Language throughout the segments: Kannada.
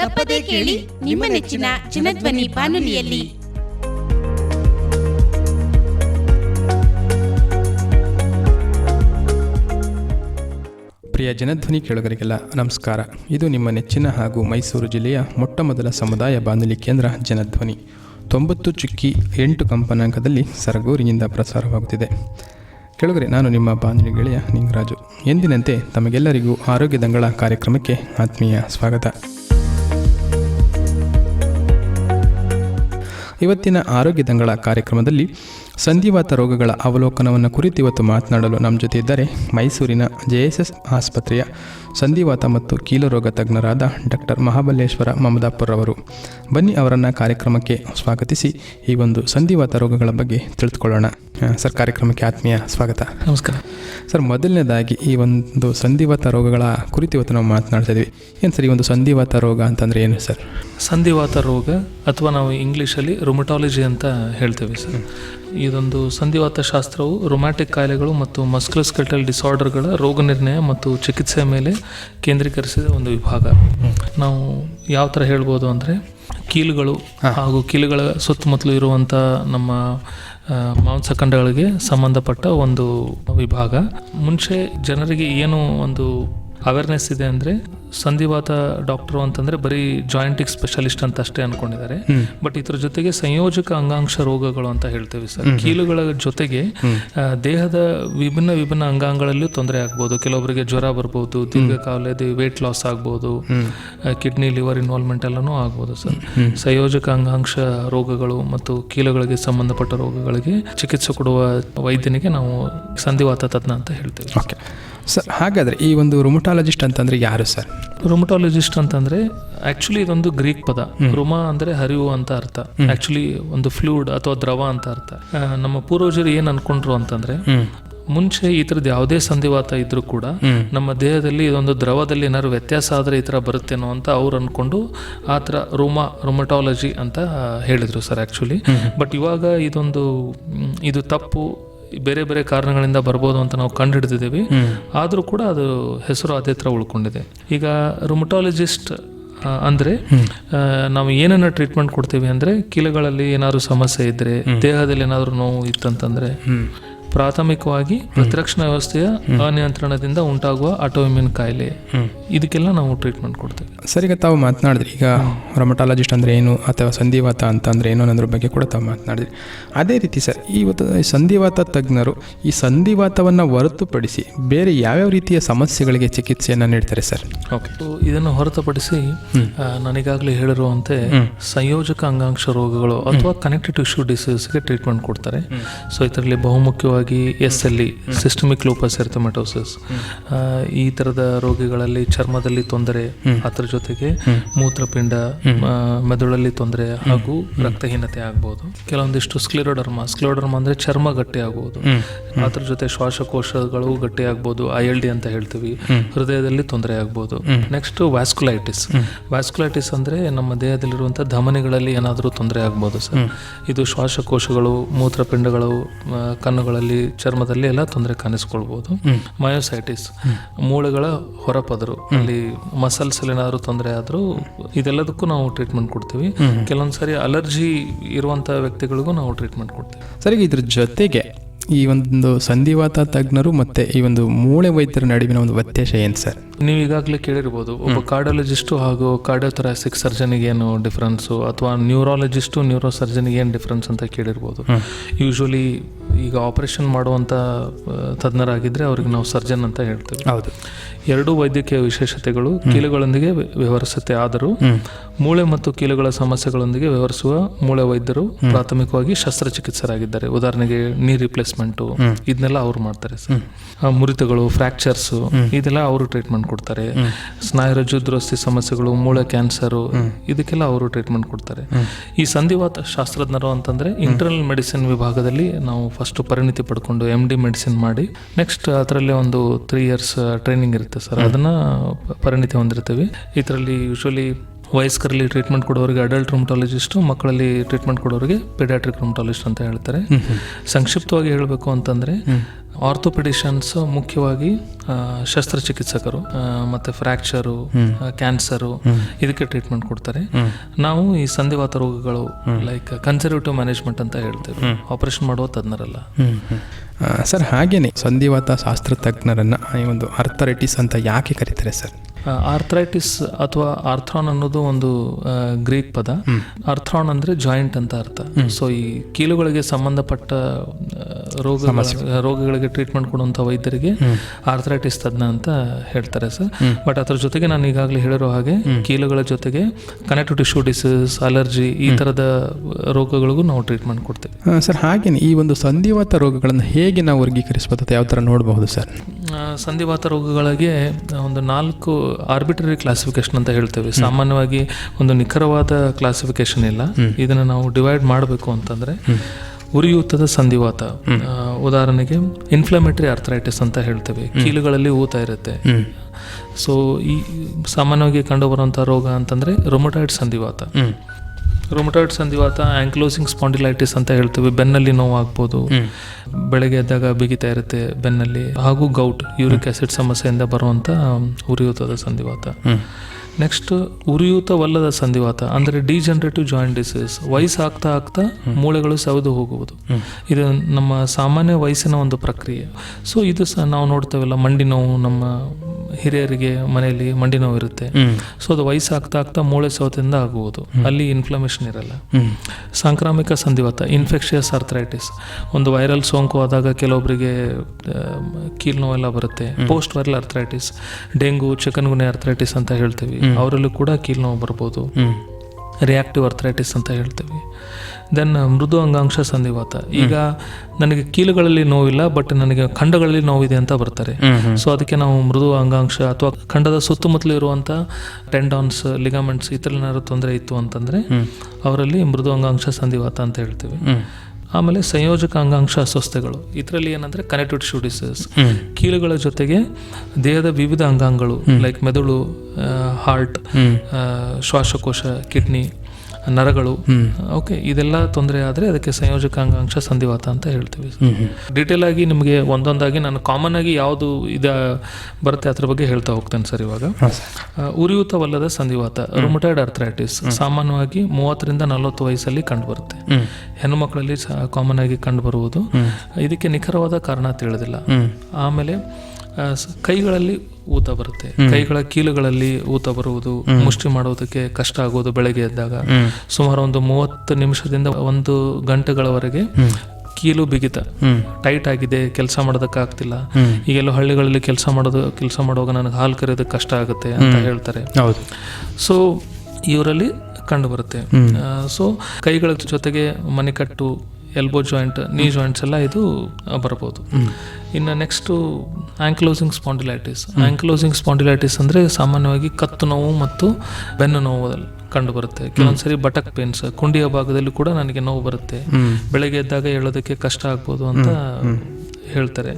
ತಪ್ಪದೇ ಕೇಳಿ ನಿಮ್ಮ ನೆಚ್ಚಿನ ಚಿನ್ನಧ್ವನಿ ಬಾನುಲಿಯಲ್ಲಿ. ಪ್ರಿಯ ಜನಧ್ವನಿ ಕೇಳುಗರಿಗೆಲ್ಲ ನಮಸ್ಕಾರ. ಇದು ನಿಮ್ಮ ನೆಚ್ಚಿನ ಹಾಗೂ ಮೈಸೂರು ಜಿಲ್ಲೆಯ ಮೊಟ್ಟಮೊದಲ ಸಮುದಾಯ ಬಾನುಲಿ ಕೇಂದ್ರ ಜನಧ್ವನಿ. ತೊಂಬತ್ತು ಚುಕ್ಕಿ ಎಂಟು ಕಂಪನಾಂಕದಲ್ಲಿ ಸರಗೂರಿನಿಂದ ಪ್ರಸಾರವಾಗುತ್ತಿದೆ. ಕೆಳಗರೆ, ನಾನು ನಿಮ್ಮ ಬಾನುಲಿ ಗೆಳೆಯ ನಿಂಗರಾಜು. ಎಂದಿನಂತೆ ತಮಗೆಲ್ಲರಿಗೂ ಆರೋಗ್ಯದಂಗಳ ಕಾರ್ಯಕ್ರಮಕ್ಕೆ ಆತ್ಮೀಯ ಸ್ವಾಗತ. ಇವತ್ತಿನ ಆರೋಗ್ಯ ದಂಗಳ ಕಾರ್ಯಕ್ರಮದಲ್ಲಿ ಸಂಧಿವಾತ ರೋಗಗಳ ಅವಲೋಕನವನ್ನು ಕುರಿತು ಇವತ್ತು ಮಾತನಾಡಲು ನಮ್ಮ ಜೊತೆ ಇದ್ದಾರೆ ಮೈಸೂರಿನ ಜೆ ಎಸ್ ಎಸ್ ಆಸ್ಪತ್ರೆಯ ಸಂಧಿವಾತ ಮತ್ತು ಕೀಲರೋಗ ತಜ್ಞರಾದ ಡಾಕ್ಟರ್ ಮಹಾಬಲೇಶ್ವರ ಮಮದಾಪುರ್ ಅವರು. ಬನ್ನಿ ಅವರನ್ನು ಕಾರ್ಯಕ್ರಮಕ್ಕೆ ಸ್ವಾಗತಿಸಿ ಈ ಒಂದು ಸಂಧಿವಾತ ರೋಗಗಳ ಬಗ್ಗೆ ತಿಳಿದುಕೊಳ್ಳೋಣ. ಸರ್ ಕಾರ್ಯಕ್ರಮಕ್ಕೆ ಆತ್ಮೀಯ ಸ್ವಾಗತ. ನಮಸ್ಕಾರ. ಸರ್ ಮೊದಲನೇದಾಗಿ ಈ ಒಂದು ಸಂಧಿವಾತ ರೋಗಗಳ ಕುರಿತು ಇವತ್ತು ನಾವು ಮಾತನಾಡ್ತಾ ಇದ್ವಿ. ಏನು ಸರ್ ಈ ಒಂದು ಸಂಧಿವಾತ ರೋಗ ಅಂತಂದರೆ ಏನು ಸರ್? ಸಂಧಿವಾತ ರೋಗ ಅಥವಾ ನಾವು ಇಂಗ್ಲೀಷಲ್ಲಿ ರೊಮಟಾಲಜಿ ಅಂತ ಹೇಳ್ತೇವೆ ಸರ್. ಇದೊಂದು ಸಂಧಿವಾತ ಶಾಸ್ತ್ರವು ರೊಮ್ಯಾಟಿಕ್ ಕಾಯಿಲೆಗಳು ಮತ್ತು ಮಸ್ಕ್ಯುಲೋಸ್ಕೆಟಲ್ ಡಿಸಾರ್ಡರ್ಗಳ ರೋಗ ನಿರ್ಣಯ ಮತ್ತು ಚಿಕಿತ್ಸೆ ಮೇಲೆ ಕೇಂದ್ರೀಕರಿಸಿದ ಒಂದು ವಿಭಾಗ. ನಾವು ಯಾವ ಥರ ಹೇಳ್ಬೋದು ಅಂದರೆ ಕೀಲುಗಳು ಹಾಗೂ ಕೀಲುಗಳ ಸುತ್ತಮುತ್ತಲು ಇರುವಂಥ ನಮ್ಮ ಮಾಂಸಖಂಡಗಳಿಗೆ ಸಂಬಂಧಪಟ್ಟ ಒಂದು ವಿಭಾಗ. ಮುಂಚೆ ಜನರಿಗೆ ಏನು ಒಂದು ಅವೇರ್ನೆಸ್ ಇದೆ ಅಂದರೆ ಸಂಧಿವಾತ ಡಾಕ್ಟರು ಅಂತಂದರೆ ಬರೀ ಜಾಯಿಂಟಿಕ್ ಸ್ಪೆಷಲಿಸ್ಟ್ ಅಂತ ಅಷ್ಟೇ ಅನ್ಕೊಂಡಿದ್ದಾರೆ. ಬಟ್ ಇದ್ರ ಜೊತೆಗೆ ಸಂಯೋಜಕ ಅಂಗಾಂಶ ರೋಗಗಳು ಅಂತ ಹೇಳ್ತೇವೆ ಸರ್. ಕೀಲುಗಳ ಜೊತೆಗೆ ದೇಹದ ವಿಭಿನ್ನ ವಿಭಿನ್ನ ಅಂಗಾಂಗಗಳಲ್ಲೂ ತೊಂದರೆ ಆಗ್ಬೋದು. ಕೆಲವೊಬ್ಬರಿಗೆ ಜ್ವರ ಬರ್ಬೋದು ದೀರ್ಘಕಾಲದ ವೇಟ್ ಲಾಸ್ ಆಗ್ಬೋದು ಕಿಡ್ನಿ ಲಿವರ್ ಇನ್ವಾಲ್ವ್ಮೆಂಟ್ ಎಲ್ಲನೂ ಆಗ್ಬೋದು ಸರ್. ಸಂಯೋಜಕ ಅಂಗಾಂಶ ರೋಗಗಳು ಮತ್ತು ಕೀಲುಗಳಿಗೆ ಸಂಬಂಧಪಟ್ಟ ರೋಗಗಳಿಗೆ ಚಿಕಿತ್ಸೆ ಕೊಡುವ ವೈದ್ಯನಿಗೆ ನಾವು ಸಂಧಿವಾತ ತಜ್ಞ ಅಂತ ಹೇಳ್ತೇವೆ. ಓಕೆ ಸರ್ ಹಾಗಾದರೆ ಈ ಒಂದು ರುಮಟಾಲಜಿಸ್ಟ್ ಅಂತಂದರೆ ಯಾರು ಸರ್ ರುಮಟಾಲಜಿಸ್ಟ್ ಅಂತಂದ್ರೆ ಆಕ್ಚುಲಿ ಇದೊಂದು ಗ್ರೀಕ್ ಪದ. ರುಮ ಅಂದ್ರೆ ಹರಿವು ಅಂತ ಅರ್ಥ. ಆಕ್ಚುಲಿ ಒಂದು ಫ್ಲೂಡ್ ಅಥವಾ ದ್ರವ ಅಂತ ಅರ್ಥ. ಆ, ನಮ್ಮ ಪೂರ್ವಜರು ಏನು ಅನ್ಕೊಂಡ್ರು ಅಂತಂದ್ರೆ ಮುಂಚೆ ಈ ಥರದ್ದು ಯಾವುದೇ ಸಂಧಿವಾತ ಇದ್ರೂ ಕೂಡ ನಮ್ಮ ದೇಹದಲ್ಲಿ ಇದೊಂದು ದ್ರವದಲ್ಲಿ ಏನಾದ್ರು ವ್ಯತ್ಯಾಸ ಆದರೆ ಈ ಥರ ಬರುತ್ತೇನೋ ಅಂತ ಅವ್ರು ಅನ್ಕೊಂಡು ಆ ಥರ ರುಮಾ ರುಮಟಾಲಜಿ ಅಂತ ಹೇಳಿದ್ರು ಸರ್ ಆ್ಯಕ್ಚುಲಿ ಬಟ್ ಇವಾಗ ಇದೊಂದು ಮ್, ಇದು ತಪ್ಪು ಬೇರೆ ಬೇರೆ ಕಾರಣಗಳಿಂದ ಬರ್ಬೋದು ಅಂತ ನಾವು ಕಂಡುಹಿಡಿದಿದ್ದೀವಿ. ಆದರೂ ಕೂಡ ಅದು ಹೆಸರು ಅದೇ ಥರ ಉಳ್ಕೊಂಡಿದೆ. ಈಗ ರುಮಟಾಲಜಿಸ್ಟ್ ಅಂದರೆ ನಾವು ಏನನ್ನ ಟ್ರೀಟ್ಮೆಂಟ್ ಕೊಡ್ತೀವಿ ಅಂದರೆ ಕೀಲುಗಳಲ್ಲಿ ಏನಾದರೂ ಸಮಸ್ಯೆ ಇದ್ದರೆ ದೇಹದಲ್ಲಿ ಏನಾದರೂ ನೋವು ಇತ್ತಂತಂದರೆ ಪ್ರಾಥಮಿಕವಾಗಿ ಪ್ರತಿರಕ್ಷಣಾ ವ್ಯವಸ್ಥೆಯ ಅನಿಯಂತ್ರಣದಿಂದ ಉಂಟಾಗುವ ಆಟೋಇಮ್ಯೂನ್ ಕಾಯಿಲೆ. ಇದಕ್ಕೆಲ್ಲ ನಾವು ಟ್ರೀಟ್ಮೆಂಟ್ ಕೊಡ್ತೇವೆ. ಸರ್ ಈಗ ತಾವು ಮಾತನಾಡಿದ್ರಿ. ಈಗ ರೊಮಟಾಲಜಿಸ್ಟ್ ಅಂದರೆ ಏನು ಅಥವಾ ಸಂಧಿವಾತ ಅಂತ ಅಂದರೆ ಏನು ಅನ್ನೋದ್ರ ಬಗ್ಗೆ ಕೂಡ ತಾವು ಮಾತನಾಡಿದ್ರಿ. ಅದೇ ರೀತಿ ಸರ್ ಇವತ್ತು ಸಂಧಿವಾತ ತಜ್ಞರು ಈ ಸಂಧಿವಾತವನ್ನು ಹೊರತುಪಡಿಸಿ ಬೇರೆ ಯಾವ್ಯಾವ ರೀತಿಯ ಸಮಸ್ಯೆಗಳಿಗೆ ಚಿಕಿತ್ಸೆಯನ್ನು ನೀಡ್ತಾರೆ ಸರ್? ಓಕೆ. ಇದನ್ನು ಹೊರತುಪಡಿಸಿ ನಾನೀಗಾಗಲೇ ಹೇಳಿರುವಂತೆ ಸಂಯೋಜಕ ಅಂಗಾಂಶ ರೋಗಗಳು ಅಥವಾ ಕನೆಕ್ಟಿವ್ ಟಿಶ್ಯೂ ಡಿಸೀಸ್ಗೆ ಟ್ರೀಟ್ಮೆಂಟ್ ಕೊಡ್ತಾರೆ. ಸೊ ಇದರಲ್ಲಿ ಬಹುಮುಖ್ಯವಾಗಿ S L systemic lupus erythematosus. ಈ ತರದ ರೋಗಿಗಳಲ್ಲಿ ಚರ್ಮದಲ್ಲಿ ತೊಂದರೆ ಅದರ ಜೊತೆಗೆ ಮೂತ್ರಪಿಂಡ ಮೆದುಳಲ್ಲಿ ತೊಂದರೆ ಹಾಗೂ ರಕ್ತಹೀನತೆ ಆಗ್ಬೋದು. ಕೆಲವೊಂದಿಷ್ಟು ಸ್ಕ್ಲಿರೋಡರ್ಮ ಸ್ಕ್ಲಿರೋಡರ್ಮ ಅಂದ್ರೆ ಚರ್ಮ ಗಟ್ಟಿ ಆಗ್ಬೋದು. ಅದ್ರ ಜೊತೆ ಶ್ವಾಸಕೋಶಗಳು ಗಟ್ಟಿ ಆಗ್ಬೋದು ಐ ಎಲ್ ಡಿ ಅಂತ ಹೇಳ್ತೀವಿ. ಹೃದಯದಲ್ಲಿ ತೊಂದರೆ ಆಗ್ಬೋದು. ನೆಕ್ಸ್ಟ್ ವ್ಯಾಸ್ಕುಲೈಟಿಸ್ ವ್ಯಾಸ್ಕುಲೈಟಿಸ್ ಅಂದ್ರೆ ನಮ್ಮ ದೇಹದಲ್ಲಿರುವಂಥ ಧಮನಿಗಳಲ್ಲಿ ಏನಾದರೂ ತೊಂದರೆ ಆಗ್ಬೋದು ಸರ್. ಇದು ಶ್ವಾಸಕೋಶಗಳು ಮೂತ್ರಪಿಂಡಗಳು ಆ, ಕಣ್ಣುಗಳಲ್ಲಿ ಚರ್ಮದಲ್ಲಿ ಎಲ್ಲ ತೊಂದರೆ ಕಾಣಿಸ್ಕೊಳ್ಬೋದು. ಮಯೋಸೈಟಿಸ್. ಮೂಳೆಗಳ ಹೊರಪದರು. ಅಲ್ಲಿ ಮಸಲ್ಸ್ ಅಲ್ಲಿ ಏನಾದರೂ ತೊಂದರೆ ಆದರೂ ಇದೆಲ್ಲದಕ್ಕೂ ನಾವು ಟ್ರೀಟ್ಮೆಂಟ್ ಕೊಡ್ತೀವಿ. ಕೆಲವೊಂದ್ಸರಿ ಅಲರ್ಜಿ ಇರುವಂತಹ ವ್ಯಕ್ತಿಗಳಿಗೂ ನಾವು ಟ್ರೀಟ್ಮೆಂಟ್ ಕೊಡ್ತೀವಿ. ಸರಿ ಇದ್ರ ಜೊತೆಗೆ ಈ ಒಂದು ಸಂಧಿವಾತ ತಜ್ಞರು ಮತ್ತೆ ಈ ಒಂದು ಮೂಳೆ ವೈದ್ಯರ ನಡುವಿನ ಒಂದು ವ್ಯತ್ಯಾಸ ಏನು ಸರ್? ನೀವು ಈಗಾಗಲೇ ಕೇಳಿರ್ಬೋದು ಒಬ್ಬ ಕಾರ್ಡಿಯೋಲಜಿಸ್ಟು ಹಾಗೂ ಕಾರ್ಡಿಯೋಥೆರಾಸಿಕ್ ಸರ್ಜನಿಗೆ ಏನು ಡಿಫ್ರೆನ್ಸು ಅಥವಾ ನ್ಯೂರಾಲಜಿಸ್ಟು ನ್ಯೂರೋ ಸರ್ಜನಿಗೆ ಏನು ಡಿಫ್ರೆನ್ಸ್ ಅಂತ ಕೇಳಿರ್ಬೋದು. ಯೂಶ್ವಲಿ ಈಗ ಆಪರೇಷನ್ ಮಾಡುವಂಥ ತಜ್ಞರಾಗಿದ್ದರೆ ಅವ್ರಿಗೆ ನಾವು ಸರ್ಜನ್ ಅಂತ ಹೇಳ್ತೇವೆ. ಹೌದು. ಎರಡೂ ವೈದ್ಯಕೀಯ ವಿಶೇಷತೆಗಳು ಕೀಲುಗಳೊಂದಿಗೆ ವ್ಯ- ವ್ಯವಹರಿಸುತ್ತೆ. ಆದರೂ ಮೂಳೆ ಮತ್ತು ಕೀಲುಗಳ ಸಮಸ್ಯೆಗಳೊಂದಿಗೆ ವ್ಯವಹರಿಸುವ ಮೂಳೆ ವೈದ್ಯರು ಪ್ರಾಥಮಿಕವಾಗಿ ಶಸ್ತ್ರಚಿಕಿತ್ಸರಾಗಿದ್ದಾರೆ. ಉದಾಹರಣೆಗೆ ನೀ ರಿಪ್ಲೇಸ್ಮೆಂಟು ಇದನ್ನೆಲ್ಲ ಅವ್ರು ಮಾಡ್ತಾರೆ ಸರ್. ಆ, ಮುರಿತಗಳು ಫ್ರ್ಯಾಕ್ಚರ್ಸು ಇದೆಲ್ಲ ಅವರು ಟ್ರೀಟ್ಮೆಂಟ್ ಕೊಡ್ತಾರೆ. ಸ್ನಾಯುರಜ್ಜು ದುರಸ್ತಿ ಸಮಸ್ಯೆಗಳು ಮೂಳೆ ಕ್ಯಾನ್ಸರು ಇದಕ್ಕೆಲ್ಲ ಅವರು ಟ್ರೀಟ್ಮೆಂಟ್ ಕೊಡ್ತಾರೆ. ಈ ಸಂಧಿವಾತ ಶಾಸ್ತ್ರಜ್ಞರು ಅಂತಂದ್ರೆ ಇಂಟರ್ನಲ್ ಮೆಡಿಸಿನ್ ವಿಭಾಗದಲ್ಲಿ ನಾವು ಫಸ್ಟ್ ಪರಿಣಿತಿ ಪಡ್ಕೊಂಡು ಎಂ ಡಿ ಮೆಡಿಸಿನ್ ಮಾಡಿ ನೆಕ್ಸ್ಟ್ ಅದರಲ್ಲೇ ಒಂದು ತ್ರೀ ಇಯರ್ಸ್ ಟ್ರೈನಿಂಗ್ ಇರುತ್ತೆ ಸರ್. ಅದನ್ನ ಪರಿಣಿತಿ ಹೊಂದಿರ್ತೀವಿ ಇದರಲ್ಲಿ ಯೂಶ್ವಲಿ ವಯಸ್ಕರಲ್ಲಿ ಟ್ರೀಟ್ಮೆಂಟ್ ಕೊಡೋರಿಗೆ ಅಡಲ್ಟ್ ರೂಮಟಾಲಜಿಸ್ಟು ಮಕ್ಕಳಲ್ಲಿ ಟ್ರೀಟ್ಮೆಂಟ್ ಕೊಡೋರಿಗೆ ಪೀಡಿಯಾಟ್ರಿಕ್ ರೂಮಟಾಲಜಿಸ್ಟ್ ಅಂತ ಹೇಳ್ತಾರೆ. ಸಂಕ್ಷಿಪ್ತವಾಗಿ ಹೇಳಬೇಕು ಅಂತಂದರೆ ಆರ್ಥೋಪೆಡಿಷನ್ಸ್ ಮುಖ್ಯವಾಗಿ ಶಸ್ತ್ರಚಿಕಿತ್ಸಕರು ಮತ್ತು ಫ್ರ್ಯಾಕ್ಚರು ಕ್ಯಾನ್ಸರು ಇದಕ್ಕೆ ಟ್ರೀಟ್ಮೆಂಟ್ ಕೊಡ್ತಾರೆ. ನಾವು ಈ ಸಂಧಿವಾತ ರೋಗಗಳು ಲೈಕ್ ಕನ್ಸರ್ವೇಟಿವ್ ಮ್ಯಾನೇಜ್ಮೆಂಟ್ ಅಂತ ಹೇಳ್ತೇವೆ. ಆಪರೇಷನ್ ಮಾಡುವ ತಜ್ಞರಲ್ಲ. ಸರ್ ಹಾಗೇನೆ ಸಂಧಿವಾತ ಶಾಸ್ತ್ರ ತಜ್ಞರನ್ನು ಈ ಒಂದು ಅರ್ಥರೈಟಿಸ್ ಅಂತ ಯಾಕೆ ಕರೀತಾರೆ ಸರ್? ಆರ್ಥ್ರೈಟಿಸ್ ಅಥವಾ ಆರ್ಥ್ರಾನ್ ಅನ್ನೋದು ಒಂದು ಗ್ರೀಕ್ ಪದ. ಆರ್ಥ್ರಾನ್ ಅಂದ್ರೆ ಜಾಯಿಂಟ್ ಅಂತ ಅರ್ಥ. ಸೊ ಈ ಕೀಲುಗಳಿಗೆ ಸಂಬಂಧಪಟ್ಟ ರೋಗಗಳ ರೋಗಗಳಿಗೆ ಟ್ರೀಟ್ಮೆಂಟ್ ಕೊಡುವಂಥ ವೈದ್ಯರಿಗೆ ಆರ್ಥರೈಟಿಸ್ ತಜ್ಞ ಅಂತ ಹೇಳ್ತಾರೆ ಸರ್. ಬಟ್ ಅದ್ರ ಜೊತೆಗೆ ನಾನು ಈಗಾಗಲೇ ಹೇಳಿರೋ ಹಾಗೆ ಕೀಲುಗಳ ಜೊತೆಗೆ ಕನೆಕ್ಟಿವ್ ಟಿಶ್ಯೂ ಡಿಸೀಸ್ ಅಲರ್ಜಿ ಈ ಥರದ ರೋಗಗಳಿಗೂ ನಾವು ಟ್ರೀಟ್ಮೆಂಟ್ ಕೊಡ್ತೇವೆ. ಸರ್ ಹಾಗೇನೆ ಈ ಒಂದು ಸಂಧಿವಾತ ರೋಗಗಳನ್ನು ಹೇಗೆ ನಾವು ವರ್ಗೀಕರಿಸಬಹುದು ಯಾವ ಥರ ನೋಡಬಹುದು ಸರ್? ಸಂಧಿವಾತ ರೋಗಗಳಿಗೆ ಒಂದು ನಾಲ್ಕು ಆರ್ಬಿಟರಿ ಕ್ಲಾಸಿಫಿಕೇಶನ್ ಅಂತ ಹೇಳ್ತೇವೆ. ಸಾಮಾನ್ಯವಾಗಿ ಒಂದು ನಿಖರವಾದ ಕ್ಲಾಸಿಫಿಕೇಶನ್ ಇಲ್ಲ. ಇದನ್ನು ನಾವು ಡಿವೈಡ್ ಮಾಡಬೇಕು ಅಂತಂದ್ರೆ ಉರಿಯೂತದ ಸಂಧಿವಾತ. ಉದಾಹರಣೆಗೆ ಇನ್ಫ್ಲಮೇಟರಿ ಆರ್ಥರೈಟಿಸ್ ಅಂತ ಹೇಳ್ತೇವೆ. ಕೀಲುಗಳಲ್ಲಿ ಊತ ಇರುತ್ತೆ. ಸೊ ಈ ಸಾಮಾನ್ಯವಾಗಿ ಕಂಡುಬರುವಂಥ ರೋಗ ಅಂತಂದ್ರೆ ರೊಮೊಟಾಯ್ಡ್ ಸಂಧಿವಾತ. ರೊಮೊಟಾಯ್ಡ್ ಸಂಧಿವಾತ ಆಂಕ್ಲೋಸಿಂಗ್ ಸ್ಪಾಂಡಿಲೈಟಿಸ್ ಅಂತ ಹೇಳ್ತೇವೆ. ಬೆನ್ನಲ್ಲಿ ನೋವು ಆಗ್ಬೋದು ಬೆಳಗ್ಗೆ ಎದ್ದಾಗ ಬಿಗಿತಾ ಇರುತ್ತೆ ಬೆನ್ನಲ್ಲಿ. ಹಾಗೂ ಗೌಟ್ ಯೂರಿಕ್ ಆಸಿಡ್ ಸಮಸ್ಯೆಯಿಂದ ಬರುವಂತ ಉರಿಯೂತದ ಸಂಧಿವಾತ. ನೆಕ್ಸ್ಟ್ ಉರಿಯೂತವಲ್ಲದ ಸಂಧಿವಾತ ಅಂದರೆ ಡಿಜನರೇಟಿವ್ ಜಾಯಿಂಟ್ ಡಿಸೀಸ್ ವಯಸ್ಸು ಆಗ್ತಾ ಆಗ್ತಾ ಮೂಳೆಗಳು ಸವೆದು ಹೋಗುವುದು. ಇದು ನಮ್ಮ ಸಾಮಾನ್ಯ ವಯಸ್ಸಿನ ಒಂದು ಪ್ರಕ್ರಿಯೆ. ಸೊ ಇದು ಸಹ ನಾವು ನೋಡ್ತೇವಲ್ಲ ಮಂಡಿ ನೋವು ನಮ್ಮ ಹಿರಿಯರಿಗೆ ಮನೆಯಲ್ಲಿ ಮಂಡಿ ನೋವು ಇರುತ್ತೆ. ಸೊ ಅದು ವಯಸ್ಸಾಗ್ತಾ ಆಗ್ತಾ ಆಗ್ತಾ ಮೂಳೆ ಸೋತಿಂದ ಆಗುವುದು. ಅಲ್ಲಿ ಇನ್ಫ್ಲಮೇಷನ್ ಇರಲ್ಲ. ಸಾಂಕ್ರಾಮಿಕ ಸಂಧಿವಾತ ಇನ್ಫೆಕ್ಷಿಯಸ್ ಅರ್ಥರೈಟಿಸ್ ಒಂದು ವೈರಲ್ ಸೋಂಕು ಆದಾಗ ಕೆಲವೊಬ್ಬರಿಗೆ ಕೀಲ್ ನೋವೆಲ್ಲ ಬರುತ್ತೆ. Post viral arthritis dengue chikungunya arthritis ಅಂತ ಹೇಳ್ತೀವಿ. ಅವರಲ್ಲೂ ಕೂಡ ಕೀಲ್ ನೋವು ಬರ್ಬೋದು. ರಿಯಾಕ್ಟಿವ್ ಅರ್ಥರೈಟಿಸ್ ಅಂತ ಹೇಳ್ತೀವಿ. ದೆನ್ ಮೃದು ಅಂಗಾಂಶ ಸಂಧಿವಾತ. ಈಗ ನನಗೆ ಕೀಲುಗಳಲ್ಲಿ ನೋವಿಲ್ಲ ಬಟ್ ನನಗೆ ಖಂಡಗಳಲ್ಲಿ ನೋವಿದೆ ಅಂತ ಬರ್ತಾರೆ. ಸೊ ಅದಕ್ಕೆ ನಾವು ಮೃದು ಅಂಗಾಂಶ ಅಥವಾ ಖಂಡದ ಸುತ್ತಮುತ್ತಲು ಇರುವಂಥ ಟೆಂಡಾನ್ಸ್ ಲಿಗಾಮೆಂಟ್ಸ್ ಈ ಥರ ಏನಾದ್ರು ತೊಂದರೆ ಇತ್ತು ಅಂತಂದರೆ ಅವರಲ್ಲಿ ಮೃದು ಅಂಗಾಂಶ ಸಂಧಿವಾತ ಅಂತ ಹೇಳ್ತೀವಿ. ಆಮೇಲೆ ಸಂಯೋಜಕ ಅಂಗಾಂಶ ಅಸ್ವಸ್ಥೆಗಳು ಇದರಲ್ಲಿ ಏನಂದ್ರೆ ಕನೆಕ್ಟಿವ್ ಟಿಶ್ಯೂ ಡಿಸೀಸ್ ಕೀಲುಗಳ ಜೊತೆಗೆ ದೇಹದ ವಿವಿಧ ಅಂಗಾಂಗಗಳು ಲೈಕ್ ಮೆದುಳು ಹಾರ್ಟ್ ಶ್ವಾಸಕೋಶ ಕಿಡ್ನಿ ನರಗಳು. ಓಕೆ ಇದೆಲ್ಲ ತೊಂದರೆ ಆದರೆ ಅದಕ್ಕೆ ಸಂಯೋಜಕ ಅಂಗಾಂಶ ಸಂಧಿವಾತ ಅಂತ ಹೇಳ್ತೀವಿ. ಡೀಟೇಲ್ ಆಗಿ ನಿಮಗೆ ಒಂದೊಂದಾಗಿ ನಾನು ಕಾಮನ್ ಆಗಿ ಯಾವುದು ಇದ ಬರುತ್ತೆ ಅದ್ರ ಬಗ್ಗೆ ಹೇಳ್ತಾ ಹೋಗ್ತೇನೆ ಸರ್ ಇವಾಗ. ಉರಿಯೂತವಲ್ಲದ ಸಂಧಿವಾತ ರುಮಟೈಡ್ ಅರ್ಥರೈಟಿಸ್ ಸಾಮಾನ್ಯವಾಗಿ ಮೂವತ್ತರಿಂದ ನಲವತ್ತು ವಯಸ್ಸಲ್ಲಿ ಕಂಡುಬರುತ್ತೆ ಹೆಣ್ಣು ಮಕ್ಕಳಲ್ಲಿ ಕಾಮನ್ ಆಗಿ ಕಂಡುಬರುವುದು ಇದಕ್ಕೆ ನಿಖರವಾದ ಕಾರಣ ತಿಳಿದಿಲ್ಲ. ಆಮೇಲೆ ಕೈಗಳಲ್ಲಿ ಊತ ಬರುತ್ತೆ. ಕೈಗಳ ಕೀಲುಗಳಲ್ಲಿ ಊತ ಬರುವುದು ಮುಷ್ಟಿ ಮಾಡುವುದಕ್ಕೆ ಕಷ್ಟ ಆಗುವುದು ಬೆಳಗ್ಗೆ ಎದ್ದಾಗ. ಸುಮಾರು ಒಂದು ಮೂವತ್ತು ನಿಮಿಷದಿಂದ ಒಂದು ಗಂಟೆಗಳವರೆಗೆ ಕೀಲು ಬಿಗಿತ. ಟೈಟ್ ಆಗಿದೆ ಕೆಲಸ ಮಾಡೋದಕ್ಕಾಗ್ತಿಲ್ಲ ಈಗೆಲ್ಲೋ ಹಳ್ಳಿಗಳಲ್ಲಿ ಕೆಲಸ ಮಾಡೋದು ಕೆಲಸ ಮಾಡುವಾಗ ನನಗೆ ಹಾಲು ಕರೆಯೋದಕ್ಕೆ ಕಷ್ಟ ಆಗುತ್ತೆ ಅಂತ ಹೇಳ್ತಾರೆ. ಸೊ ಇವರಲ್ಲಿ ಕಂಡು ಬರುತ್ತೆ. ಸೊ ಕೈಗಳ ಜೊತೆಗೆ ಮಣಿಕಟ್ಟು ಎಲ್ಬೋ ಜಾಯಿಂಟ್ ನೀ ಜಾಯಿಂಟ್ಸ್ ಎಲ್ಲ ಇದು ಬರಬಹುದು. ಬರ್ಬೋದು ಇನ್ನು next ankylosing spondylitis ankylosing spondylitis ಅಂದರೆ ಸಾಮಾನ್ಯವಾಗಿ ಕತ್ತು ನೋವು ಮತ್ತು ಬೆನ್ನು ನೋವು ಕಂಡು ಬರುತ್ತೆ. ಕೆಲವೊಂದ್ಸರಿ ಬಟಕ್ ಪೇನ್ಸ್ ಕುಂಡಿಯ ಭಾಗದಲ್ಲಿ ಕೂಡ ನನಗೆ ನೋವು ಬರುತ್ತೆ. ಬೆಳಗ್ಗೆ ಎದ್ದಾಗ ಹೇಳೋದಕ್ಕೆ ಕಷ್ಟ ಆಗ್ಬೋದು ಅಂತ ಹೇಳ್ತಾರೆ.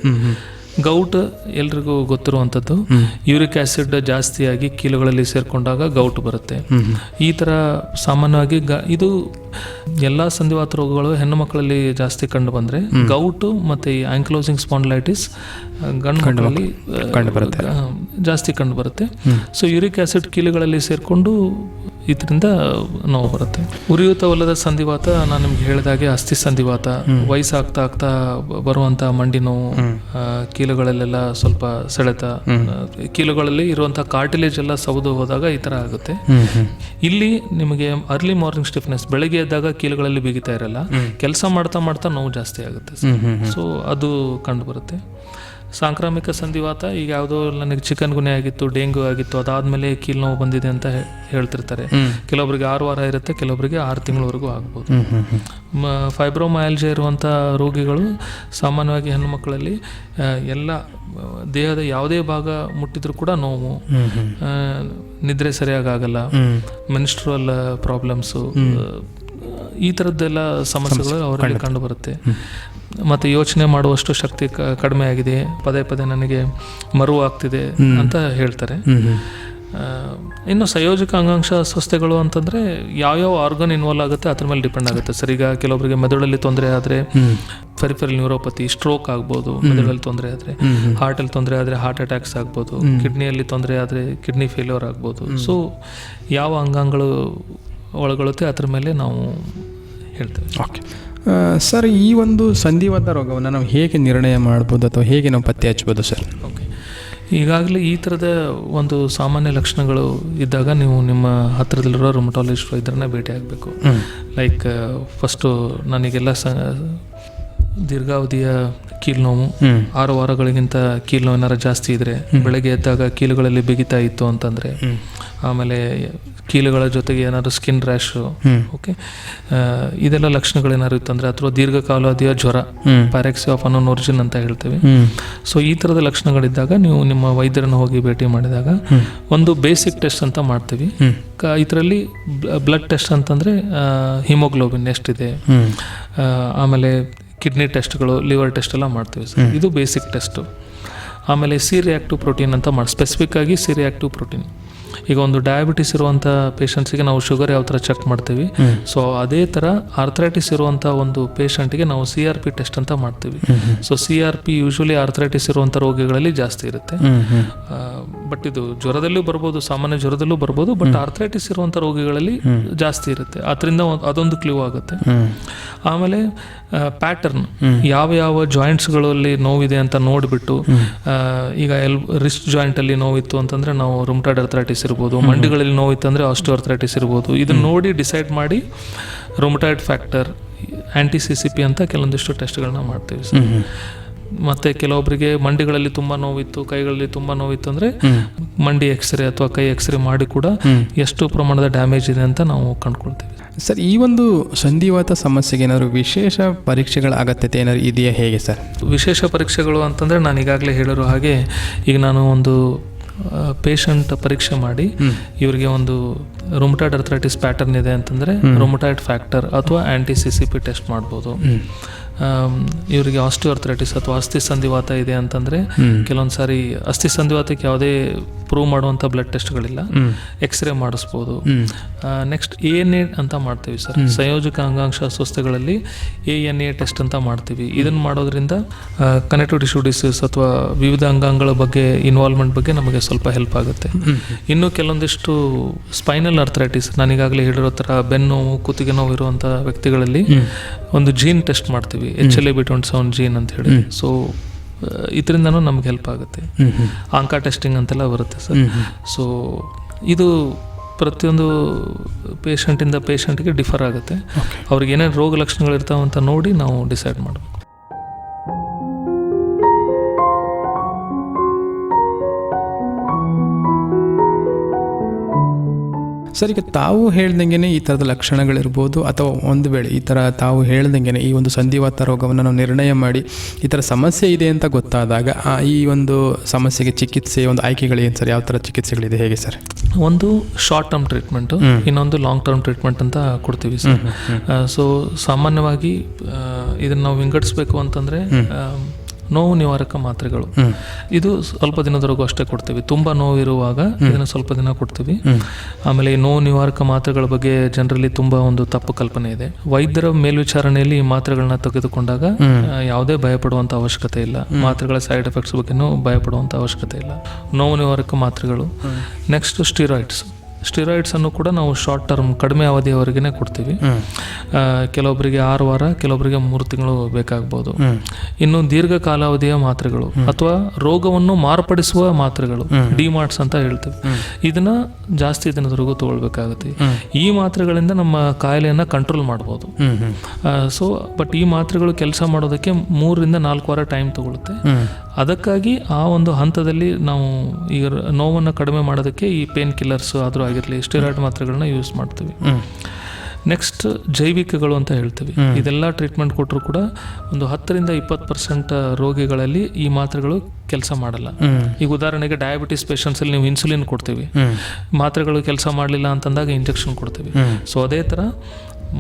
ಗೌಟ್ ಎಲ್ರಿಗೂ ಗೊತ್ತಿರುವಂಥದ್ದು. ಯೂರಿಕ್ ಆಸಿಡ್ ಜಾಸ್ತಿಯಾಗಿ ಕೀಲುಗಳಲ್ಲಿ ಸೇರಿಕೊಂಡಾಗ ಗೌಟ್ ಬರುತ್ತೆ. ಈ ಥರ ಸಾಮಾನ್ಯವಾಗಿ ಗ ಇದು ಎಲ್ಲ ಸಂಧಿವಾತ ರೋಗಗಳು ಹೆಣ್ಣು ಮಕ್ಕಳಲ್ಲಿ ಜಾಸ್ತಿ ಕಂಡು ಬಂದರೆ ಗೌಟು ಮತ್ತು ಈ ಆಂಕ್ಲೋಸಿಂಗ್ ಸ್ಪಾಂಡ್ಲೈಟಿಸ್ ಗಂಡು ಮಕ್ಕಳಲ್ಲಿ ಆ, ಜಾಸ್ತಿ ಕಂಡು ಬರುತ್ತೆ. ಸೊ ಯೂರಿಕ್ ಆಸಿಡ್ ಕೀಲುಗಳಲ್ಲಿ ಸೇರಿಕೊಂಡು ಇದರಿಂದ ನೋವು ಬರುತ್ತೆ. ಉರಿಯೂತವಲ್ಲದ ಸಂಧಿವಾತ ನಾನು ನಿಮ್ಗೆ ಹೇಳಿದಾಗೆ ಅಸ್ಥಿ ಸಂಧಿವಾತ ವಯಸ್ಸಾಗ್ತಾ ಆಗ್ತಾ ಬರುವಂತ ಮಂಡಿ ನೋವು ಕೀಲುಗಳಲ್ಲೆಲ್ಲ ಸ್ವಲ್ಪ ಸೆಳೆತ ಕೀಲುಗಳಲ್ಲಿ ಇರುವಂತ ಕಾರ್ಟಿಲೇಜ್ ಎಲ್ಲ ಸೌದು ಹೋದಾಗ ಈ ತರ ಆಗುತ್ತೆ. ಇಲ್ಲಿ ನಿಮಗೆ ಅರ್ಲಿ ಮಾರ್ನಿಂಗ್ ಸ್ಟಿಫ್ನೆಸ್ ಬೆಳಗ್ಗೆ ಎದ್ದಾಗ ಕೀಲುಗಳಲ್ಲಿ ಬಿಗಿತಾ ಇರಲ್ಲ. ಕೆಲಸ ಮಾಡ್ತಾ ಮಾಡ್ತಾ ನೋವು ಜಾಸ್ತಿ ಆಗುತ್ತೆ ಸೊ ಅದು ಕಂಡು ಬರುತ್ತೆ. ಸಾಂಕ್ರಾಮಿಕ ಸಂಧಿವಾತ ಈಗ ಯಾವುದೋ ನನಗೆ ಚಿಕನ್ ಗುನೆ ಆಗಿತ್ತು ಡೆಂಗು ಆಗಿತ್ತು ಅದಾದಮೇಲೆ ಕೀಲು ನೋವು ಬಂದಿದೆ ಅಂತ ಹೇಳ್ತಿರ್ತಾರೆ. ಕೆಲವೊಬ್ಬರಿಗೆ ಆರು ವಾರ ಇರುತ್ತೆ ಕೆಲವೊಬ್ಬರಿಗೆ ಆರು ತಿಂಗಳವರೆಗೂ ಆಗ್ಬೋದು. ಫೈಬ್ರೋಮಯಾಲ್ಜಿ ಇರುವಂಥ ರೋಗಿಗಳು ಸಾಮಾನ್ಯವಾಗಿ ಹೆಣ್ಣು ಮಕ್ಕಳಲ್ಲಿ ಎಲ್ಲ ದೇಹದ ಯಾವುದೇ ಭಾಗ ಮುಟ್ಟಿದ್ರು ಕೂಡ ನೋವು ನಿದ್ರೆ ಸರಿಯಾಗಿ ಆಗಲ್ಲ ಮೆನ್ಸ್ಟ್ರಲ್ ಪ್ರಾಬ್ಲಮ್ಸು ಈ ಥರದ್ದೆಲ್ಲ ಸಮಸ್ಯೆಗಳು ಅವರಲ್ಲಿ ಕಂಡು ಬರುತ್ತೆ. ಮತ್ತು ಯೋಚನೆ ಮಾಡುವಷ್ಟು ಶಕ್ತಿ ಕಡಿಮೆ ಆಗಿದೆ ಪದೇ ಪದೇ ನನಗೆ ಮರು ಆಗ್ತಿದೆ ಅಂತ ಹೇಳ್ತಾರೆ. ಇನ್ನು ಸಂಯೋಜಕ ಅಂಗಾಂಶ ಅಸ್ವಸ್ಥತೆಗಳು ಅಂತಂದರೆ ಯಾವ್ಯಾವ ಆರ್ಗನ್ ಇನ್ವಾಲ್ವ್ ಆಗುತ್ತೆ ಅದ್ರ ಮೇಲೆ ಡಿಪೆಂಡ್ ಆಗುತ್ತೆ. ಸರ್ ಈಗ ಕೆಲವೊಬ್ಬರಿಗೆ ಮೆದುಳಲ್ಲಿ ತೊಂದರೆ ಆದರೆ ಫೆರಿಫೆರಲ್ ನ್ಯೂರೋಪತಿ ಸ್ಟ್ರೋಕ್ ಆಗ್ಬೋದು ಮೆದುಳಲ್ಲಿ ತೊಂದರೆ ಆದರೆ ಹಾರ್ಟಲ್ಲಿ ತೊಂದರೆ ಆದರೆ ಹಾರ್ಟ್ ಅಟ್ಯಾಕ್ಸ್ ಆಗ್ಬೋದು ಕಿಡ್ನಿಯಲ್ಲಿ ತೊಂದರೆ ಆದರೆ ಕಿಡ್ನಿ ಫೇಲ್ಯೂರ್ ಆಗ್ಬೋದು. ಸೊ ಯಾವ ಅಂಗಾಂಗಗಳು ಒಳಗೊಳ್ಳುತ್ತೆ ಅದ್ರ ಮೇಲೆ ನಾವು ಹೇಳ್ತೇವೆ. ಓಕೆ ಸರ್ ಈ ಒಂದು ಸಂಧಿವಾತ ರೋಗವನ್ನು ನಾವು ಹೇಗೆ ನಿರ್ಣಯ ಮಾಡ್ಬೋದು ಅಥವಾ ಹೇಗೆ ನಾವು ಪತ್ತೆ ಹಚ್ಬೋದು ಸರ್? ಓಕೆ ಈಗಾಗಲೇ ಈ ಥರದ ಒಂದು ಸಾಮಾನ್ಯ ಲಕ್ಷಣಗಳು ಇದ್ದಾಗ ನೀವು ನಿಮ್ಮ ಹತ್ತಿರದಲ್ಲಿರೋ ರುಮಟಾಲಜಿಸ್ಟ್ ಇದ್ರನ್ನ ಭೇಟಿ ಆಗಬೇಕು. ಲೈಕ್ ಫಸ್ಟು ನನಗೆಲ್ಲ ಸ ದೀರ್ಘಾವಧಿಯ ಕೀಲು ನೋವು ಆರು ವಾರಗಳಿಗಿಂತ ಕೀಲು ನೋವು ಏನಾರು ಜಾಸ್ತಿ ಇದ್ದರೆ ಬೆಳಗ್ಗೆ ಎದ್ದಾಗ ಕೀಲುಗಳಲ್ಲಿ ಬಿಗಿತಾ ಇತ್ತು ಅಂತಂದರೆ ಆಮೇಲೆ ಕೀಲುಗಳ ಜೊತೆಗೆ ಏನಾದ್ರು ಸ್ಕಿನ್ ರ್ಯಾಶು ಓಕೆ ಇದೆಲ್ಲ ಲಕ್ಷಣಗಳೇನಾದ್ರು ಇತ್ತಂದ್ರೆ ಅಥವಾ ದೀರ್ಘಕಾಲಾದಿಯ ಜ್ವರ ಪ್ಯಾರೆಕ್ಸಿ ಆಫ್ ಅನ್ನೋ ಒರಿಜಿನ್ ಅಂತ ಹೇಳ್ತೇವೆ. ಸೊ ಈ ಥರದ ಲಕ್ಷಣಗಳಿದ್ದಾಗ ನೀವು ನಿಮ್ಮ ವೈದ್ಯರನ್ನು ಹೋಗಿ ಭೇಟಿ ಮಾಡಿದಾಗ ಒಂದು ಬೇಸಿಕ್ ಟೆಸ್ಟ್ ಅಂತ ಮಾಡ್ತೀವಿ. ಇದರಲ್ಲಿ ಬ್ಲಡ್ ಟೆಸ್ಟ್ ಅಂತಂದ್ರೆ ಹಿಮೋಗ್ಲೋಬಿನ್ ಎಷ್ಟಿದೆ? ಆಮೇಲೆ ಕಿಡ್ನಿ ಟೆಸ್ಟ್ಗಳು ಲಿವರ್ ಟೆಸ್ಟ್ ಎಲ್ಲ ಮಾಡ್ತೀವಿ ಸರ್. ಇದು ಬೇಸಿಕ್ ಟೆಸ್ಟು ಆಮೇಲೆ ಸಿ ರಿಯಾಕ್ಟಿವ್ ಪ್ರೋಟೀನ್ ಅಂತ ಮಾಡಿ ಸ್ಪೆಸಿಫಿಕ್ ಆಗಿ ಸಿ ರಿಯಾಕ್ಟಿವ್ ಪ್ರೋಟೀನ್ ಈಗ ಒಂದು ಡಯಾಬಿಟಿಸ್ ಇರುವಂಥ ಪೇಷಂಟ್ಸಿಗೆ ನಾವು ಶುಗರ್ ಯಾವ ಥರ ಚೆಕ್ ಮಾಡ್ತೀವಿ. ಸೊ ಅದೇ ಥರ ಆರ್ಥರೈಟಿಸ್ ಇರುವಂಥ ಒಂದು ಪೇಷಂಟ್ಗೆ ನಾವು ಸಿ ಆರ್ ಪಿ ಟೆಸ್ಟ್ ಅಂತ ಮಾಡ್ತೀವಿ. So C R P usually arthritis ಇರುವಂಥ ರೋಗಿಗಳಲ್ಲಿ ಜಾಸ್ತಿ ಇರುತ್ತೆ. ಬಟ್ ಇದು ಜ್ವರದಲ್ಲೂ ಬರ್ಬೋದು ಸಾಮಾನ್ಯ ಜ್ವರದಲ್ಲೂ ಬರ್ಬೋದು ಬಟ್ ಆರ್ಥರೈಟಿಸ್ ಇರುವಂಥ ರೋಗಿಗಳಲ್ಲಿ ಜಾಸ್ತಿ ಇರುತ್ತೆ. ಅದರಿಂದ ಅದೊಂದು ಕ್ಲೂ ಆಗುತ್ತೆ. ಆಮೇಲೆ ಪ್ಯಾಟರ್ನ್ ಯಾವ ಯಾವ ಜಾಯಿಂಟ್ಸ್ಗಳಲ್ಲಿ ನೋವಿದೆ ಅಂತ ನೋಡಿಬಿಟ್ಟು ಈಗ ಎಲ್ ರಿಸ್ಟ್ ಜಾಯಿಂಟಲ್ಲಿ ನೋವಿತ್ತು ಅಂತಂದರೆ ನಾವು ರುಮ್ಟಾಡ್ ಅರ್ಥರೈಟಿಸ್ ಇರ್ಬೋದು ಮಂಡಿಗಳಲ್ಲಿ ನೋವಿತ್ತು ಅಂದರೆ ಆಸ್ಟೋ ಅರ್ಥರೈಟಿಸ್ ಇರ್ಬೋದು. ಇದನ್ನು ನೋಡಿ ಡಿಸೈಡ್ ಮಾಡಿ rheumatoid factor anti C C P ಅಂತ ಕೆಲವೊಂದಿಷ್ಟು ಟೆಸ್ಟ್ಗಳನ್ನ ಮಾಡ್ತೀವಿ ಸರ್. ಮತ್ತು ಕೆಲವೊಬ್ಬರಿಗೆ ಮಂಡಿಗಳಲ್ಲಿ ತುಂಬ ನೋವಿತ್ತು ಕೈಗಳಲ್ಲಿ ತುಂಬ ನೋವಿತ್ತು ಅಂದರೆ ಮಂಡಿ ಎಕ್ಸ್ರೇ ಅಥವಾ ಕೈ ಎಕ್ಸ್ರೇ ಮಾಡಿ ಕೂಡ ಎಷ್ಟು ಪ್ರಮಾಣದ ಡ್ಯಾಮೇಜ್ ಇದೆ ಅಂತ ನಾವು ಕಂಡ್ಕೊಳ್ತೀವಿ. ಸರ್ ಈ ಒಂದು ಸಂಧಿವಾತ ಸಮಸ್ಯೆಗೆ ಏನಾದರೂ ವಿಶೇಷ ಪರೀಕ್ಷೆಗಳ ಅಗತ್ಯತೆ ಏನಾದ್ರು ಇದೆಯಾ ಹೇಗೆ ಸರ್? ವಿಶೇಷ ಪರೀಕ್ಷೆಗಳು ಅಂತಂದರೆ ನಾನು ಈಗಾಗಲೇ ಹೇಳಿರೋ ಹಾಗೆ ಈಗ ನಾನು ಒಂದು ಪೇಷಂಟ್ ಪರೀಕ್ಷೆ ಮಾಡಿ ಇವರಿಗೆ ಒಂದು ರುಮಟಾಯ್ಡ್ ಅರ್ಥರೈಟಿಸ್ ಪ್ಯಾಟರ್ನ್ ಇದೆ ಅಂತಂದರೆ ರುಮಟಾಯ್ಡ್ ಫ್ಯಾಕ್ಟರ್ ಅಥವಾ anti C C P test ಮಾಡ್ಬೋದು ಇವರಿಗೆ ಇವರಿಗೆ ಆಸ್ಟಿಯೋರ್ಥರೈಟಿಸ್ ಅಥವಾ ಅಸ್ಥಿ ಸಂಧಿವಾತ ಇದೆ ಅಂತಂದರೆ ಕೆಲವೊಂದು ಸಾರಿ ಅಸ್ಥಿ ಸಂಧಿವಾತಕ್ಕೆ ಯಾವುದೇ ಪ್ರೂವ್ ಮಾಡುವಂಥ ಬ್ಲಡ್ ಟೆಸ್ಟ್ಗಳಿಲ್ಲ ಎಕ್ಸ್ರೇ ಮಾಡಿಸ್ಬೋದು. ನೆಕ್ಸ್ಟ್ ಎ ಎನ್ ಎ ಅಂತ ಮಾಡ್ತೀವಿ ಸರ್. ಸಂಯೋಜಕ ಅಂಗಾಂಶ ಅಸ್ವಸ್ಥಗಳಲ್ಲಿ ಎ ಎನ್ ಎ ಟೆಸ್ಟ್ ಅಂತ ಮಾಡ್ತೀವಿ. ಇದನ್ನು ಮಾಡೋದ್ರಿಂದ ಕನೆಕ್ಟಿವ್ ಟಿಶ್ಯೂ ಡಿಸೀಸ್ ಅಥವಾ ವಿವಿಧ ಅಂಗಾಂಗಗಳ ಬಗ್ಗೆ ಇನ್ವಾಲ್ವ್ಮೆಂಟ್ ಬಗ್ಗೆ ನಮಗೆ ಸ್ವಲ್ಪ ಹೆಲ್ಪ್ ಆಗುತ್ತೆ. ಇನ್ನು ಕೆಲವೊಂದಿಷ್ಟು ಸ್ಪೈನಲ್ ಅರ್ಥರೈಟಿಸ್ ನಾನೀಗಾಗಲೇ ಹೇಳಿರೋ ಥರ ಬೆನ್ನು ಕುತ್ತಿಗೆ ನೋವು ಇರುವಂಥ ವ್ಯಕ್ತಿಗಳಲ್ಲಿ ಒಂದು ಜೀನ್ ಟೆಸ್ಟ್ ಮಾಡ್ತೀವಿ. H L A B twenty seven gene ಅಂತ ಹೇಳಿ. ಸೊ ಇದರಿಂದನೂ ನಮ್ಗೆ ಹೆಲ್ಪ್ ಆಗುತ್ತೆ. ಆಂಕಾ ಟೆಸ್ಟಿಂಗ್ ಅಂತೆಲ್ಲ ಬರುತ್ತೆ ಸರ್. ಸೊ ಇದು ಪ್ರತಿಯೊಂದು ಪೇಷಂಟಿಂದ ಪೇಷಂಟ್ಗೆ ಡಿಫರ್ ಆಗುತ್ತೆ. ಅವ್ರಿಗೆ ಏನೇನು ರೋಗ ಲಕ್ಷಣಗಳು ಇರ್ತಾವಂತ ನೋಡಿ ನಾವು ಡಿಸೈಡ್ ಮಾಡಬೇಕು. ಸರ್ ಈಗ ತಾವು ಹೇಳ್ದಂಗೆ ಈ ಥರದ ಲಕ್ಷಣಗಳಿರ್ಬೋದು ಅಥವಾ ಒಂದು ವೇಳೆ ಈ ಥರ ತಾವು ಹೇಳ್ದಂಗೆ ಈ ಒಂದು ಸಂಧಿವಾತ ರೋಗವನ್ನು ನಾವು ನಿರ್ಣಯ ಮಾಡಿ ಈ ಥರ ಸಮಸ್ಯೆ ಇದೆ ಅಂತ ಗೊತ್ತಾದಾಗ ಆ ಈ ಒಂದು ಸಮಸ್ಯೆಗೆ ಚಿಕಿತ್ಸೆ ಒಂದು ಆಯ್ಕೆಗಳೇನು ಸರ್? ಯಾವ ಥರ ಚಿಕಿತ್ಸೆಗಳಿದೆ? ಹೇಗೆ ಸರ್? ಒಂದು ಶಾರ್ಟ್ ಟರ್ಮ್ ಟ್ರೀಟ್ಮೆಂಟು ಇನ್ನೊಂದು ಲಾಂಗ್ ಟರ್ಮ್ ಟ್ರೀಟ್ಮೆಂಟ್ ಅಂತ ಕೊಡ್ತೀವಿ ಸರ್. ಸೊ ಸಾಮಾನ್ಯವಾಗಿ ಇದನ್ನು ನಾವು ವಿಂಗಡಿಸ್ಬೇಕು ಅಂತಂದರೆ ನೋವು ನಿವಾರಕ ಮಾತ್ರೆಗಳು. ಇದು ಸ್ವಲ್ಪ ದಿನದವರೆಗೂ ಅಷ್ಟೇ ಕೊಡ್ತೀವಿ. ತುಂಬ ನೋವು ಇರುವಾಗ ಇದನ್ನು ಸ್ವಲ್ಪ ದಿನ ಕೊಡ್ತೀವಿ. ಆಮೇಲೆ ಈ ನೋವು ನಿವಾರಕ ಮಾತ್ರೆಗಳ ಬಗ್ಗೆ ಜನರಲ್ಲಿ ತುಂಬ ಒಂದು ತಪ್ಪು ಕಲ್ಪನೆ ಇದೆ. ವೈದ್ಯರ ಮೇಲ್ವಿಚಾರಣೆಯಲ್ಲಿ ಈ ಮಾತ್ರೆಗಳನ್ನ ತೆಗೆದುಕೊಂಡಾಗ ಯಾವುದೇ ಭಯಪಡುವಂತ ಅವಶ್ಯಕತೆ ಇಲ್ಲ. ಮಾತ್ರೆಗಳ ಸೈಡ್ ಎಫೆಕ್ಟ್ಸ್ ಬಗ್ಗೆನೂ ಭಯಪಡುವಂತ ಅವಶ್ಯಕತೆ ಇಲ್ಲ. ನೋವು ನಿವಾರಕ ಮಾತ್ರೆಗಳು. Next steroids. ಸ್ಟಿರಾಯ್ಡ್ಸ್ ಅನ್ನು ಕೂಡ ನಾವು ಶಾರ್ಟ್ ಟರ್ಮ್ ಕಡಿಮೆ ಅವಧಿಯವರೆಗೆ ಕೊಡ್ತೀವಿ. ಕೆಲವೊಬ್ಬರಿಗೆ ಆರು ವಾರ ಕೆಲವೊಬ್ಬರಿಗೆ ಮೂರು ತಿಂಗಳು ಬೇಕಾಗ್ಬೋದು. ಇನ್ನು ದೀರ್ಘ ಕಾಲಾವಧಿಯ ಮಾತ್ರೆಗಳು ಅಥವಾ ರೋಗವನ್ನು ಮಾರ್ಪಡಿಸುವ ಮಾತ್ರೆಗಳು ಡಿಮಾರ್ಟ್ಸ್ ಅಂತ ಹೇಳ್ತೀವಿ. ಇದನ್ನ ಜಾಸ್ತಿ ದಿನದವರೆಗೂ ತಗೊಳ್ಬೇಕಾಗುತ್ತೆ. ಈ ಮಾತ್ರೆಗಳಿಂದ ನಮ್ಮ ಕಾಯಿಲೆಯನ್ನು ಕಂಟ್ರೋಲ್ ಮಾಡ್ಬೋದು. ಸೊ ಬಟ್ ಈ ಮಾತ್ರೆಗಳು ಕೆಲಸ ಮಾಡೋದಕ್ಕೆ ಮೂರರಿಂದ ನಾಲ್ಕು ವಾರ ಟೈಮ್ ತಗೊಳುತ್ತೆ. ಅದಕ್ಕಾಗಿ ಆ ಒಂದು ಹಂತದಲ್ಲಿ ನಾವು ಈಗ ನೋವನ್ನು ಕಡಿಮೆ ಮಾಡೋದಕ್ಕೆ ಈ ಪೇನ್ ಕಿಲ್ಲರ್ಸ್ ಆದರೂ ಆಗಿರಲಿ ಸ್ಟೆರಾಯ್ಡ್ ಮಾತ್ರೆಗಳನ್ನ ಯೂಸ್ ಮಾಡ್ತೀವಿ. ನೆಕ್ಸ್ಟ್ ಜೈವಿಕಗಳು ಅಂತ ಹೇಳ್ತೀವಿ. ಇದೆಲ್ಲ ಟ್ರೀಟ್ಮೆಂಟ್ ಕೊಟ್ಟರು ಕೂಡ ಒಂದು ಹತ್ತರಿಂದ ಇಪ್ಪತ್ತು ಪರ್ಸೆಂಟ್ ರೋಗಿಗಳಲ್ಲಿ ಈ ಮಾತ್ರೆಗಳು ಕೆಲಸ ಮಾಡಲ್ಲ. ಈಗ ಉದಾಹರಣೆಗೆ ಡಯಾಬಿಟಿಸ್ ಪೇಷಂಟ್ಸಲ್ಲಿ ನೀವು ಇನ್ಸುಲಿನ್ ಕೊಡ್ತೀವಿ. ಮಾತ್ರೆಗಳು ಕೆಲಸ ಮಾಡಲಿಲ್ಲ ಅಂತಂದಾಗ ಇಂಜೆಕ್ಷನ್ ಕೊಡ್ತೀವಿ. ಸೊ ಅದೇ ಥರ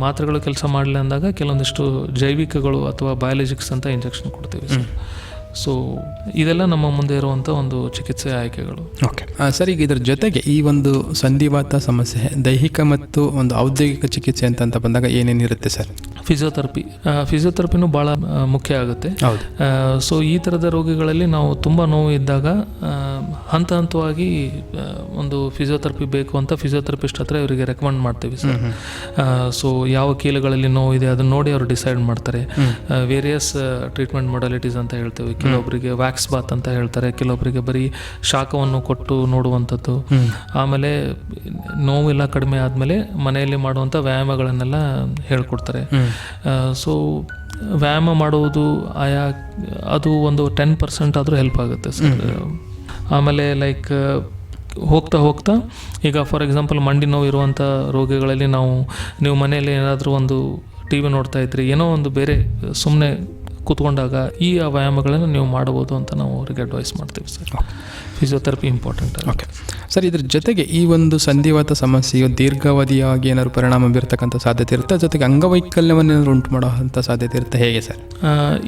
ಮಾತ್ರೆಗಳು ಕೆಲಸ ಮಾಡಲಿಲ್ಲ ಅಂದಾಗ ಕೆಲವೊಂದಿಷ್ಟು ಜೈವಿಕಗಳು ಅಥವಾ ಬಯಾಲಜಿಕ್ಸ್ ಅಂತ ಇಂಜೆಕ್ಷನ್ ಕೊಡ್ತೀವಿ. ಸೊ ಇದೆಲ್ಲ ನಮ್ಮ ಮುಂದೆ ಇರುವಂಥ ಒಂದು ಚಿಕಿತ್ಸೆ ಆಯ್ಕೆಗಳು. ಓಕೆ ಸರ್ ಈಗ ಇದ್ರ ಜೊತೆಗೆ ಈ ಒಂದು ಸಂಧಿವಾತ ಸಮಸ್ಯೆ ದೈಹಿಕ ಮತ್ತು ಒಂದು ಔದ್ಯೋಗಿಕ ಚಿಕಿತ್ಸೆ ಅಂತ ಬಂದಾಗ ಏನೇನಿರುತ್ತೆ ಸರ್? ಫಿಸಿಯೋಥೆರಪಿ ಫಿಸಿಯೋಥೆರಪಿನೂ ಭಾಳ ಮುಖ್ಯ ಆಗುತ್ತೆ. ಹೌದು. ಸೊ ಈ ಥರದ ರೋಗಿಗಳಲ್ಲಿ ನಾವು ತುಂಬ ನೋವು ಇದ್ದಾಗ ಹಂತ ಹಂತವಾಗಿ ಒಂದು ಫಿಸಿಯೋಥೆರಪಿ ಬೇಕು ಅಂತ ಫಿಸಿಯೋಥೆರಪಿಸ್ಟ್ ಹತ್ರ ಇವರಿಗೆ ರೆಕಮೆಂಡ್ ಮಾಡ್ತೀವಿ ಸರ್. ಸೊ ಯಾವ ಕೀಲುಗಳಲ್ಲಿ ನೋವು ಇದೆ ಅದನ್ನ ನೋಡಿ ಅವರು ಡಿಸೈಡ್ ಮಾಡ್ತಾರೆ. ವೇರಿಯಸ್ ಟ್ರೀಟ್ಮೆಂಟ್ ಮೊಡಾಲಿಟೀಸ್ ಅಂತ ಹೇಳ್ತೀವಿ. ಕೆಲವೊಬ್ಬರಿಗೆ ವ್ಯಾಕ್ಸ್ ಬಾತ್ ಅಂತ ಹೇಳ್ತಾರೆ ಕೆಲವೊಬ್ಬರಿಗೆ ಬರೀ ಶಾಖವನ್ನು ಕೊಟ್ಟು ನೋಡುವಂಥದ್ದು. ಆಮೇಲೆ ನೋವೆಲ್ಲ ಕಡಿಮೆ ಆದಮೇಲೆ ಮನೆಯಲ್ಲಿ ಮಾಡುವಂಥ ವ್ಯಾಯಾಮಗಳನ್ನೆಲ್ಲ ಹೇಳ್ಕೊಡ್ತಾರೆ. ಸೊ ವ್ಯಾಯಾಮ ಮಾಡುವುದು ಆಯಾ ಅದು ಒಂದು ಟೆನ್ ಪರ್ಸೆಂಟ್ ಆದರೂ ಹೆಲ್ಪ್ ಆಗುತ್ತೆ ಸರ್. ಆಮೇಲೆ ಲೈಕ್ ಹೋಗ್ತಾ ಹೋಗ್ತಾ ಈಗ ಫಾರ್ ಎಕ್ಸಾಂಪಲ್ ಮಂಡಿ ನೋವು ಇರುವಂಥ ರೋಗಿಗಳಲ್ಲಿ ನಾವು ನೀವು ಮನೆಯಲ್ಲಿ ಏನಾದರೂ ಒಂದು ಟಿ ವಿ ನೋಡ್ತಾ ಇದ್ರಿ ಏನೋ ಒಂದು ಬೇರೆ ಸುಮ್ಮನೆ ಕೂತ್ಕೊಂಡಾಗ ಈ ವ್ಯಾಯಾಮಗಳನ್ನು ನೀವು ಮಾಡಬಹುದು ಅಂತ ನಾವು ಅವರಿಗೆ ಅಡ್ವೈಸ್ ಮಾಡ್ತೀವಿ sir. Physiotherapy important okay sir ಇದ್ರ ಜೊತೆಗೆ ಈ ಒಂದು ಸಂಧಿವಾತ ಸಮಸ್ಯೆಯು ದೀರ್ಘಾವಧಿಯಾಗಿ ಏನಾದ್ರು ಪರಿಣಾಮ ಬೀರ್ತಕ್ಕಂಥ ಸಾಧ್ಯತೆ ಇರುತ್ತೆ? ಜೊತೆಗೆ ಅಂಗವೈಕಲ್ಯವನ್ನು ಏನಾದರೂ ಉಂಟು ಮಾಡುವಂಥ ಸಾಧ್ಯತೆ ಇರುತ್ತೆ? ಹೇಗೆ ಸರ್?